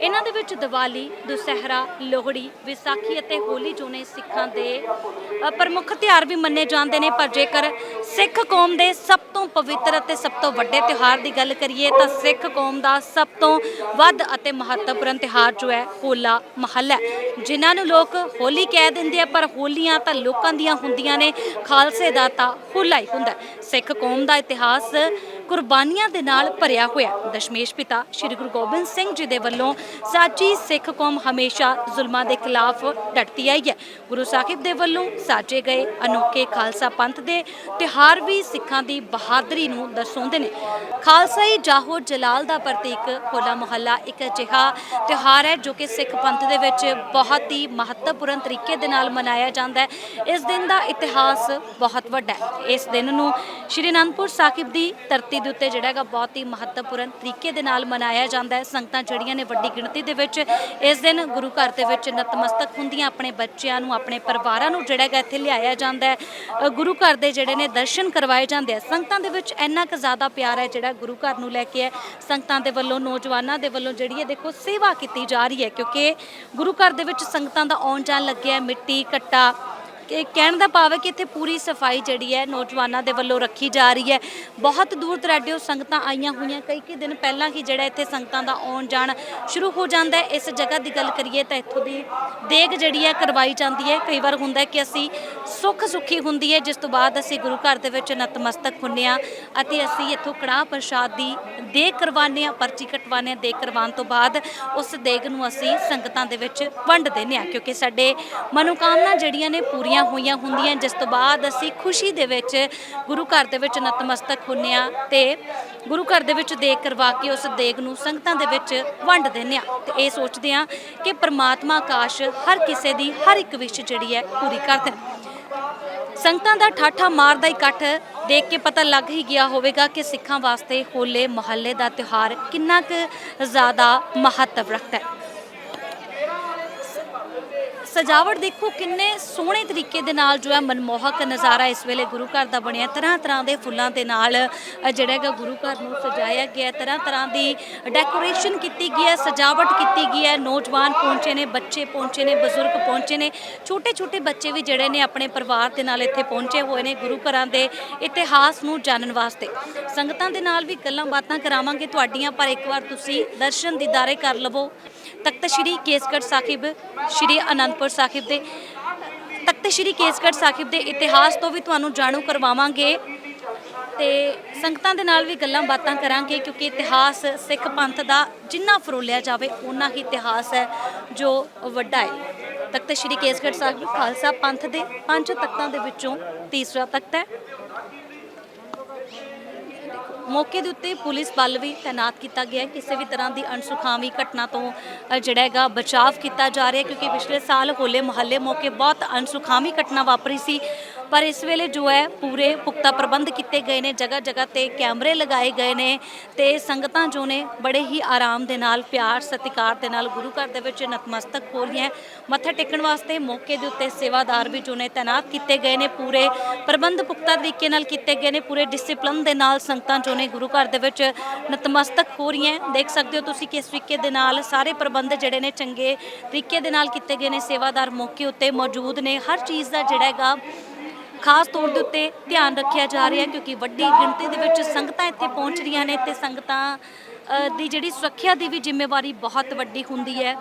ਇਹਨਾਂ ਦੇ ਵਿੱਚ ਦੀਵਾਲੀ, ਦੁਸਹਿਰਾ, ਲੋਹੜੀ, ਵਿਸਾਖੀ ਅਤੇ ਹੋਲੀ ਜੋ ਨੇ ਸਿੱਖਾਂ ਦੇ ਪ੍ਰਮੁੱਖ ਤਿਉਹਾਰ ਵੀ ਮੰਨੇ ਜਾਂਦੇ ਨੇ। ਪਰ ਜੇਕਰ ਸਿੱਖ ਕੌਮ ਦੇ ਸਭ ਤੋਂ ਪਵਿੱਤਰ ਅਤੇ ਸਭ ਤੋਂ ਵੱਡੇ ਤਿਉਹਾਰ ਦੀ ਗੱਲ ਕਰੀਏ ਤਾਂ ਸਿੱਖ ਕੌਮ ਦਾ ਸਭ ਤੋਂ ਵੱਧ ਅਤੇ ਮਹੱਤਵਪੂਰਨ ਤਿਉਹਾਰ ਜੋ ਹੈ, ਹੋਲਾ ਮਹੱਲਾ ਜਿਨ੍ਹਾਂ ਨੂੰ ਲੋਕ ਹੋਲੀ ਕਹਿ ਦਿੰਦੇ ਆ, ਪਰ ਹੋਲੀਆਂ ਤਾਂ ਲੋਕਾਂ ਦੀਆਂ ਹੁੰਦੀਆਂ ਨੇ। ਖਾਲਸੇ ਦਾ ਤਾਂ ਹੋਲਾ ਹੀ ਹੁੰਦਾ ਸਿੱਖ ਕੌਮ ਦਾ ਇਤਿਹਾਸ ਕੁਰਬਾਨੀਆਂ ਦੇ ਨਾਲ ਭਰਿਆ ਹੋਇਆ। ਦਸ਼ਮੇਸ਼ ਪਿਤਾ ਸ੍ਰੀ ਗੁਰੂ ਗੋਬਿੰਦ ਸਿੰਘ ਜੀ ਦੇ ਵੱਲੋਂ ਸਾਚੀ ਸਿੱਖ ਕੌਮ ਹਮੇਸ਼ਾ ਜ਼ੁਲਮਾਂ ਦੇ ਖਿਲਾਫ ਡਟਦੀ ਆਈ ਹੈ। ਗੁਰੂ ਸਾਹਿਬ ਦੇ ਵੱਲੋਂ ਸਾਜੇ ਗਏ ਅਨੋਖੇ ਖਾਲਸਾ ਪੰਥ ਦੇ ਤਿਉਹਾਰ ਵੀ ਸਿੱਖਾਂ ਦੀ ਬਹਾਦਰੀ ਨੂੰ ਦਰਸਾਉਂਦੇ ਨੇ। ਖਾਲਸਾਈ ਜਾਹੋ ਜਲਾਲ ਦਾ ਪ੍ਰਤੀਕ ਹੋਲਾ ਮੁਹੱਲਾ ਇੱਕ ਅਜਿਹਾ ਤਿਉਹਾਰ ਹੈ ਜੋ ਕਿ ਸਿੱਖ ਪੰਥ ਦੇ ਵਿੱਚ ਬਹੁਤ ਹੀ ਮਹੱਤਵਪੂਰਨ ਤਰੀਕੇ ਦੇ ਨਾਲ ਮਨਾਇਆ ਜਾਂਦਾ ਹੈ। ਇਸ ਦਿਨ ਦਾ ਇਤਿਹਾਸ ਬਹੁਤ ਵੱਡਾ ਹੈ। ਇਸ ਦਿਨ ਨੂੰ ਸ਼੍ਰੀ ਅਨੰਦਪੁਰ ਸਾਹਿਬ ਦੀ ਧਰਤੀ ਦੇ ਉੱਤੇ ਜਿਹੜਾ ਹੈਗਾ ਬਹੁਤ ਹੀ ਮਹੱਤਵਪੂਰਨ ਤਰੀਕੇ ਦੇ ਨਾਲ ਮਨਾਇਆ ਜਾਂਦਾ ਹੈ। ਸੰਗਤਾਂ ਜਿਹੜੀਆਂ ਨੇ ਵੱਡੀ ਗਿਣਤੀ ਦੇ ਵਿੱਚ ਇਸ ਦਿਨ ਗੁਰੂ ਘਰ ਦੇ ਵਿੱਚ ਨਤਮਸਤਕ ਹੁੰਦੀਆਂ, ਆਪਣੇ ਬੱਚਿਆਂ ਨੂੰ, ਆਪਣੇ ਪਰਿਵਾਰਾਂ ਨੂੰ ਜਿਹੜਾ ਹੈਗਾ ਇੱਥੇ ਲਿਆਇਆ ਜਾਂਦਾ ਹੈ। ਗੁਰੂ ਘਰ ਦੇ ਜਿਹੜੇ ਨੇ ਦਰਸ਼ਨ ਕਰਵਾਏ ਜਾਂਦੇ ਆ। ਸੰਗਤਾਂ ਦੇ ਵਿੱਚ ਇੰਨਾ ਕੁ ਜ਼ਿਆਦਾ ਪਿਆਰ ਹੈ ਜਿਹੜਾ ਗੁਰੂ ਘਰ ਨੂੰ ਲੈ ਕੇ ਹੈ। ਸੰਗਤਾਂ ਦੇ ਵੱਲੋਂ, ਨੌਜਵਾਨਾਂ ਦੇ ਵੱਲੋਂ ਜਿਹੜੀ ਹੈ ਦੇਖੋ ਸੇਵਾ ਕੀਤੀ ਜਾ ਰਹੀ ਹੈ, ਕਿਉਂਕਿ ਗੁਰੂ ਘਰ ਦੇ ਵਿੱਚ ਸੰਗਤਾਂ ਦਾ ਆਉਣ ਜਾਣ ਲੱਗਿਆ ਮਿੱਟੀ, ਕੱਟਾ ਕਿ ਕਹਿਣ ਦਾ ਭਾਵ ਹੈ ਕਿ ਇੱਥੇ ਪੂਰੀ ਸਫ਼ਾਈ ਜਿਹੜੀ ਹੈ ਨੌਜਵਾਨਾਂ ਦੇ ਵੱਲੋਂ ਰੱਖੀ ਜਾ ਰਹੀ ਹੈ। ਬਹੁਤ ਦੂਰ ਦਰਾਡਿਓ ਸੰਗਤਾਂ ਆਈਆਂ ਹੋਈਆਂ। ਕਈ ਕਈ ਦਿਨ ਪਹਿਲਾਂ ਹੀ ਜਿਹੜਾ ਇੱਥੇ ਸੰਗਤਾਂ ਦਾ ਆਉਣ ਜਾਣ ਸ਼ੁਰੂ ਹੋ ਜਾਂਦਾ ਹੈ। ਇਸ ਜਗ੍ਹਾ ਦੀ ਗੱਲ ਕਰੀਏ ਤਾਂ ਇੱਥੋਂ ਦੀ ਦੇਖ ਜਿਹੜੀ ਹੈ ਕਰਵਾਈ ਜਾਂਦੀ ਹੈ। ਕਈ ਵਾਰ ਹੁੰਦਾ ਕਿ ਅਸੀਂ ਸੁੱਖ ਸੁੱਖੀ ਹੁੰਦੀ ਹੈ। ਜਿਸ ਤੋਂ ਬਾਅਦ ਅਸੀਂ ਗੁਰੂ ਘਰ ਦੇ ਵਿੱਚ ਨਤਮਸਤਕ ਹੁੰਨੇ ਆ ਅਤੇ ਅਸੀਂ ਇੱਥੋਂ ਕੜਾਹ ਪ੍ਰਸ਼ਾਦ ਦੀ ਦੇਖ ਕਰਵਾਉਂਦੇ ਆ ਪਰਚੀ ਕਟਵਾਉਂਦੇ ਆ ਦੇਖ ਕਰਵਾਉਣ ਤੋਂ ਬਾਅਦ ਉਸ ਦੇਗ ਨੂੰ ਅਸੀਂ ਸੰਗਤਾਂ ਦੇ ਵਿੱਚ ਵੰਡ ਦਿੰਦੇ ਆ ਕਿਉਂਕਿ ਸਾਡੇ ਮਨੋਕਾਮਨਾ ਜਿਹੜੀਆਂ ਨੇ ਪੂਰੀਆਂ ਹੋਈਆਂ ਹੁੰਦੀਆਂ, ਜਿਸ ਤੋਂ ਬਾਅਦ ਅਸੀਂ ਖੁਸ਼ੀ ਦੇ ਵਿੱਚ ਗੁਰੂ ਘਰ ਦੇ ਵਿੱਚ ਨਤਮਸਤਕ ਹੁੰਨੇ ਆ ਤੇ ਗੁਰੂ ਘਰ ਦੇ ਵਿੱਚ ਦੇਗ ਕਰਵਾ ਕੇ ਉਸ ਦੇਗ ਨੂੰ ਸੰਗਤਾਂ ਦੇ ਵਿੱਚ ਵੰਡ ਦਿੰਦੇ ਆ ਤੇ ਇਹ ਸੋਚਦੇ ਆ ਕਿ ਪ੍ਰਮਾਤਮਾ ਆਕਾਸ਼ ਹਰ ਕਿਸੇ ਦੀ ਹਰ ਇੱਕ ਵਿਸ਼ ਜਿਹੜੀ ਹੈ ਪੂਰੀ ਕਰ ਦੇਣ। ਸੰਗਤਾਂ ਦਾ ਠਾਠਾ ਮਾਰਦਾ ਇਕੱਠ ਦੇਖ ਕੇ ਪਤਾ ਲੱਗ ਹੀ ਗਿਆ ਹੋਵੇਗਾ ਕਿ ਸਿੱਖਾਂ ਵਾਸਤੇ ਹੋਲੇ ਮਹੱਲੇ ਦਾ ਤਿਉਹਾਰ ਕਿੰਨਾ ਕੁ ਜ਼ਿਆਦਾ ਮਹੱਤਵ ਰੱਖਦਾ ਹੈ। ਸਜਾਵਟ ਦੇਖੋ ਕਿੰਨੇ ਸੋਹਣੇ ਤਰੀਕੇ ਦੇ ਨਾਲ ਜੋ ਹੈ ਮਨਮੋਹਕ ਨਜ਼ਾਰਾ ਇਸ ਵੇਲੇ ਗੁਰੂ ਘਰ ਦਾ ਬਣਿਆ। ਤਰ੍ਹਾਂ ਤਰ੍ਹਾਂ ਦੇ ਫੁੱਲਾਂ ਦੇ ਨਾਲ ਜਿਹੜਾ ਹੈਗਾ ਗੁਰੂ ਘਰ ਨੂੰ ਸਜਾਇਆ ਗਿਆ ਤਰ੍ਹਾਂ ਤਰ੍ਹਾਂ ਦੀ ਡੈਕੋਰੇਸ਼ਨ ਕੀਤੀ ਗਈ ਹੈ, ਸਜਾਵਟ ਕੀਤੀ ਗਈ ਹੈ। ਨੌਜਵਾਨ ਪਹੁੰਚੇ ਨੇ, ਬੱਚੇ ਪਹੁੰਚੇ ਨੇ, ਬਜ਼ੁਰਗ ਪਹੁੰਚੇ ਨੇ। ਛੋਟੇ ਛੋਟੇ ਬੱਚੇ ਵੀ ਜਿਹੜੇ ਨੇ ਆਪਣੇ ਪਰਿਵਾਰ ਦੇ ਨਾਲ ਇੱਥੇ ਪਹੁੰਚੇ ਹੋਏ ਨੇ ਗੁਰੂ ਘਰਾਂ ਦੇ ਇਤਿਹਾਸ ਨੂੰ ਜਾਣਨ ਵਾਸਤੇ। ਸੰਗਤਾਂ ਦੇ ਨਾਲ ਵੀ ਗੱਲਾਂ ਬਾਤਾਂ ਕਰਾਵਾਂਗੇ ਤੁਹਾਡੀਆਂ, ਪਰ ਇੱਕ ਵਾਰ ਤੁਸੀਂ ਦਰਸ਼ਨ ਦੀਦਾਰੇ ਕਰ ਲਵੋ। ਤਖਤ ਸ੍ਰੀ ਕੇਸਗੜ੍ਹ ਸਾਹਿਬ, ਸ੍ਰੀ ਅਨੰਦਪੁਰ ਸਾਹਿਬ ਦੇ, ਤਖਤ ਸ੍ਰੀ ਕੇਸਗੜ੍ਹ ਸਾਹਿਬ ਦੇ ਇਤਿਹਾਸ ਤੋਂ ਵੀ ਤੁਹਾਨੂੰ ਜਾਣੂ ਕਰਵਾਵਾਂਗੇ ਤੇ ਸੰਗਤਾਂ ਦੇ ਨਾਲ ਵੀ ਗੱਲਾਂ ਬਾਤਾਂ ਕਰਾਂਗੇ ਕਿਉਂਕਿ ਇਤਿਹਾਸ ਸਿੱਖ ਪੰਥ ਦਾ ਜਿੰਨਾ ਫਰੋਲਿਆ ਜਾਵੇ, ਓਨਾ ਹੀ ਇਤਿਹਾਸ ਹੈ ਜੋ ਵੱਡਾ ਹੈ। ਤਖਤ ਸ੍ਰੀ ਕੇਸਗੜ੍ਹ ਸਾਹਿਬ ਖਾਲਸਾ ਪੰਥ ਦੇ ਪੰਜ ਤਖਤਾਂ ਦੇ ਵਿੱਚੋਂ ਤੀਸਰਾ ਤਖਤ ਹੈ। ਮੌਕੇ ਦੇ ਉੱਤੇ ਪੁਲਿਸ ਬਲ ਵੀ ਤਾਇਨਾਤ ਕੀਤਾ ਗਿਆ ਹੈ। ਕਿਸੇ ਵੀ ਤਰ੍ਹਾਂ ਦੀ ਅਣਸੁਖਾਵੀ ਘਟਨਾ ਤੋਂ ਅ, ਜਿਹੜਾ ਹੈਗਾ ਬਚਾਵ ਕੀਤਾ ਜਾ ਰਿਹਾ ਹੈ ਕਿਉਂਕਿ ਪਿਛਲੇ ਸਾਲ ਹੋਲੇ ਮਹੱਲੇ ਮੌਕੇ ਬਹੁਤ ਅਣਸੁਖਾਵੀ ਘਟਨਾ ਵਾਪਰੀ ਸੀ। ਪਰ ਇਸ ਵੇਲੇ ਜੋ ਹੈ ਪੂਰੇ ਪੁਖਤਾ ਪ੍ਰਬੰਧ ਕੀਤੇ ਗਏ ਨੇ, ਜਗ੍ਹਾ ਜਗ੍ਹਾ ਤੇ ਕੈਮਰੇ ਲਗਾਏ ਗਏ ਨੇ ਤੇ ਸੰਗਤਾਂ ਜੋ ਨੇ ਬੜੇ ਹੀ ਆਰਾਮ ਦੇ ਨਾਲ, ਪਿਆਰ ਸਤਿਕਾਰ ਦੇ ਨਾਲ ਗੁਰੂ ਘਰ ਦੇ ਵਿੱਚ ਨਤਮਸਤਕ ਹੋ ਰਹੀਆਂ ਮੱਥਾ ਟੇਕਣ ਵਾਸਤੇ ਮੌਕੇ ਦੇ ਉੱਤੇ ਸੇਵਾਦਾਰ ਵੀ ਜੋ ਨੇ ਤਾਇਨਾਤ ਕੀਤੇ ਗਏ ਨੇ, ਪੂਰੇ ਪ੍ਰਬੰਧ ਪੁਖਤਾ ਤਰੀਕੇ ਨਾਲ ਕੀਤੇ ਗਏ ਨੇ, ਪੂਰੇ ਡਿਸਪਲਿਨ ਦੇ ਨਾਲ ਸੰਗਤਾਂ ਜੋ ਨੇ ਗੁਰੂ ਘਰ ਦੇ ਵਿੱਚ ਨਤਮਸਤਕ ਹੋ ਰਹੀਆਂ ਦੇਖ ਸਕਦੇ ਹੋ ਤੁਸੀਂ ਕਿਸ ਤਰੀਕੇ ਦੇ ਨਾਲ ਸਾਰੇ ਪ੍ਰਬੰਧ ਜਿਹੜੇ ਨੇ ਚੰਗੇ ਤਰੀਕੇ ਦੇ ਨਾਲ ਕੀਤੇ ਗਏ ਨੇ, ਸੇਵਾਦਾਰ ਮੌਕੇ ਉੱਤੇ ਮੌਜੂਦ ਨੇ। ਹਰ ਚੀਜ਼ ਦਾ ਜਿਹੜਾ ਹੈਗਾ ਖਾਸ ਤੌਰ ਦੇ ਉੱਤੇ ਧਿਆਨ ਰੱਖਿਆ ਜਾ ਰਿਹਾ ਕਿਉਂਕਿ ਵੱਡੀ ਗਿਣਤੀ ਦੇ ਵਿੱਚ ਸੰਗਤਾਂ ਇੱਥੇ ਪਹੁੰਚ ਰਹੀਆਂ ਨੇ ਤੇ ਸੰਗਤਾਂ ਦੀ ਜਿਹੜੀ ਸੁਰੱਖਿਆ ਦੀ ਵੀ ਜ਼ਿੰਮੇਵਾਰੀ ਬਹੁਤ ਵੱਡੀ ਹੁੰਦੀ ਹੈ।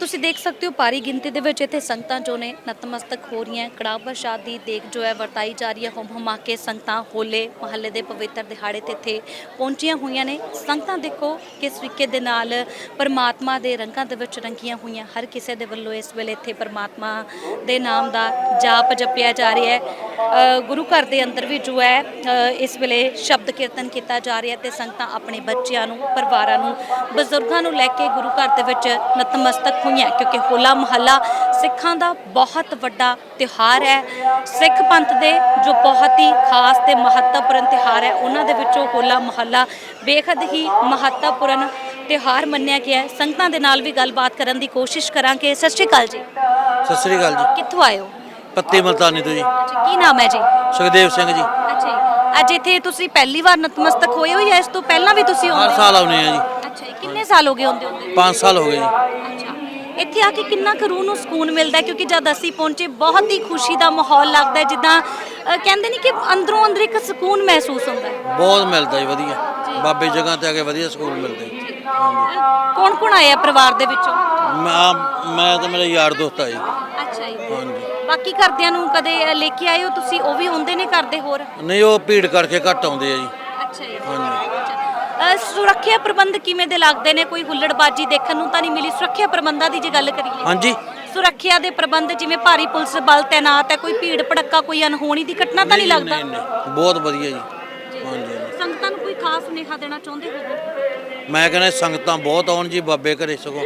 ਤੁਸੀਂ ਦੇਖ ਸਕਦੇ ਹੋ ਭਾਰੀ ਗਿਣਤੀ ਦੇ ਵਿੱਚ ਇੱਥੇ ਸੰਗਤਾਂ ਜੋ ਨੇ ਨਤਮਸਤਕ ਹੋ ਰਹੀਆਂ ਕੜਾਹ ਪ੍ਰਸ਼ਾਦ ਦੀ ਦੇਖ ਜੋ ਹੈ ਵਰਤਾਈ ਜਾ ਰਹੀ ਹੈ। ਹਮ ਹਮਾ ਕੇ ਸੰਗਤਾਂ ਹੋਲੇ ਮਹੱਲੇ ਦੇ ਪਵਿੱਤਰ ਦਿਹਾੜੇ ਤੇ ਇੱਥੇ ਪਹੁੰਚੀਆਂ ਹੋਈਆਂ ਨੇ। ਸੰਗਤਾਂ ਦੇਖੋ ਕਿਸ ਤਰੀਕੇ ਦੇ ਨਾਲ ਪਰਮਾਤਮਾ ਦੇ ਰੰਗਾਂ ਦੇ ਵਿੱਚ ਰੰਗੀਆਂ ਹੋਈਆਂ। ਹਰ ਕਿਸੇ ਦੇ ਵੱਲੋਂ ਇਸ ਵੇਲੇ ਇੱਥੇ ਪਰਮਾਤਮਾ ਦੇ ਨਾਮ ਦਾ ਜਾਪ ਜਪਿਆ ਜਾ ਰਿਹਾ ਹੈ। ਗੁਰੂ ਘਰ ਦੇ ਅੰਦਰ ਵੀ ਜੋ ਹੈ ਇਸ ਵੇਲੇ ਸ਼ਬਦ ਕੀਰਤਨ ਕੀਤਾ ਜਾ ਰਿਹਾ ਤੇ ਸੰਗਤਾਂ ਆਪਣੇ ਬੱਚਿਆਂ ਨੂੰ ਪਰਿਵਾਰਾਂ ਨੂੰ ਬਜ਼ੁਰਗਾਂ ਨੂੰ ਲੈ ਕੇ ਗੁਰੂ ਘਰ ਦੇ ਵਿੱਚ ਨਤਮਸਤਕ ਹੋਈਆਂ ਕਿਉਂਕਿ ਹੋਲਾ ਮਹੱਲਾ ਸਿੱਖਾਂ ਦਾ ਬਹੁਤ ਵੱਡਾ ਤਿਉਹਾਰ ਹੈ। ਸਿੱਖ ਪੰਥ ਦੇ ਜੋ ਬਹੁਤ ਹੀ ਖਾਸ ਤੇ ਮਹੱਤਵਪੂਰਨ ਤਿਉਹਾਰ ਹੈ ਉਹਨਾਂ ਦੇ ਵਿੱਚੋਂ ਹੋਲਾ ਮਹੱਲਾ ਬੇਖਦ ਹੀ ਮਹੱਤਵਪੂਰਨ ਤਿਉਹਾਰ ਮੰਨਿਆ ਗਿਆ ਹੈ। ਸੰਗਤਾਂ ਦੇ ਨਾਲ ਵੀ ਗੱਲਬਾਤ ਕਰਨ ਦੀ ਕੋਸ਼ਿਸ਼ ਕਰਾਂਗੇ। ਸਤਿ ਸ਼੍ਰੀ ਅਕਾਲ ਜੀ। ਸਤਿ ਸ੍ਰੀ ਅਕਾਲ ਜੀ। ਕਿੱਥੋਂ ਆਏ ਹੋ? ਪੱਤੀ ਮਲਤਾਨੀ ਤੋਂ ਜੀ। ਅੱਛਾ ਕੀ ਨਾਮ ਹੈ ਜੀ? ਸੁਖਦੇਵ ਸਿੰਘ ਜੀ। ਅੱਛਾ ਜੀ। ਅੱਜ ਇੱਥੇ ਤੁਸੀਂ ਪਹਿਲੀ ਵਾਰ ਨਤਮਸਤਕ ਹੋਏ ਹੋ ਜਾਂ ਇਸ ਤੋਂ ਪਹਿਲਾਂ ਵੀ ਤੁਸੀਂ ਹਰ ਆਉਂਦੇ ਸਾਲ ਆਉਨੇ ਆ ਜੀ। ਅੱਛਾ ਜੀ ਕਿੰਨੇ ਸਾਲ ਹੋ ਗਏ ਹੁੰਦੇ ਹੁੰਦੇ 5 ਸਾਲ ਹੋ ਗਏ ਜੀ। ਅੱਛਾ। ਇੱਥੇ ਆ ਕੇ ਕਿੰਨਾ ਕੁ ਰੂਹ ਨੂੰ ਸਕੂਨ ਮਿਲਦਾ ਹੈ? ਕਿਉਂਕਿ ਜਦ ਅਸੀਂ ਪਹੁੰਚੇ ਬਹੁਤ ਹੀ ਖੁਸ਼ੀ ਦਾ ਮਾਹੌਲ ਲੱਗਦਾ ਹੈ ਜਿੱਦਾਂ ਅ, ਕਹਿੰਦੇ ਨਹੀਂ ਕਿ ਅੰਦਰੋਂ ਅੰਦਰ ਇੱਕ ਸਕੂਨ ਮਹਿਸੂਸ ਹੁੰਦਾ ਹੈ। ਬਹੁਤ ਮਿਲਦਾ ਜੀ ਵਧੀਆ। ਬਾਬੇ ਜਗ੍ਹਾ ਤੇ ਆ ਕੇ ਵਧੀਆ ਸਕੂਲ ਮਿਲਦੇ ਜੀ। ਕੌਣ ਕੌਣ ਆਇਆ ਪਰਿਵਾਰ ਦੇ ਵਿੱਚੋਂ? ਮੈਂ ਮੈਂ ਤੇ ਮੇਰੇ ਯਾਰ ਦੋਸਤ ਆ ਜੀ। ਅੱਛਾ ਜੀ। ਬਾਕੀ ਘਰਦਿਆਂ ਨੂੰ ਕਦੇ ਅ, ਲੈ ਕੇ ਆਏ ਹੋ ਤੁਸੀਂ? ਉਹ ਵੀ ਹੁੰਦੇ ਨੇ ਕਰਦੇ ਹੋਰ? ਨਹੀਂ ਉਹ ਭੀੜ ਕਰਕੇ ਘੱਟ ਆਉਂਦੇ ਆ ਜੀ। ਅੱਛਾ ਜੀ। ਹਾਂਜੀ। ਅ, ਸੁਰੱਖਿਆ ਪ੍ਰਬੰਧ ਕਿਵੇਂ ਦੇ ਲੱਗਦੇ ਨੇ? ਕੋਈ ਹੁੱਲੜਬਾਜੀ ਦੇਖਣ ਨੂੰ ਤਾਂ ਨਹੀਂ ਮਿਲੀ? ਸੁਰੱਖਿਆ ਪ੍ਰਬੰਧਾਂ ਦੀ ਜੇ ਗੱਲ ਕਰੀਏ। ਹਾਂਜੀ। ਸੁਰੱਖਿਆ ਦੇ ਪ੍ਰਬੰਧ ਜਿਵੇਂ ਭਾਰੀ ਪੁਲਿਸ ਬਲ ਤੈਨਾਤ ਹੈ ਕੋਈ ਭੀੜ ਭੜੱਕਾ ਕੋਈ ਅਨਹੋਣੀ ਦੀ ਘਟਨਾ ਤਾਂ ਨਹੀਂ ਲੱਗਦਾ? ਨਹੀਂ ਬਹੁਤ ਵਧੀਆ ਜੀ। ਹਾਂਜੀ। ਸੰਗਤਾਂ ਨੂੰ ਕੋਈ ਖਾਸ ਸੁਨੇਹਾ ਦੇਣਾ ਚਾਹੁੰਦੇ ਹੋ? ਮੈਂ ਕਹਿੰਦਾ ਸੰਗਤਾਂ ਬਹੁਤ ਆਉਣ ਜੀ ਬਾਬੇ ਘਰੇ ਸਗੋਂ।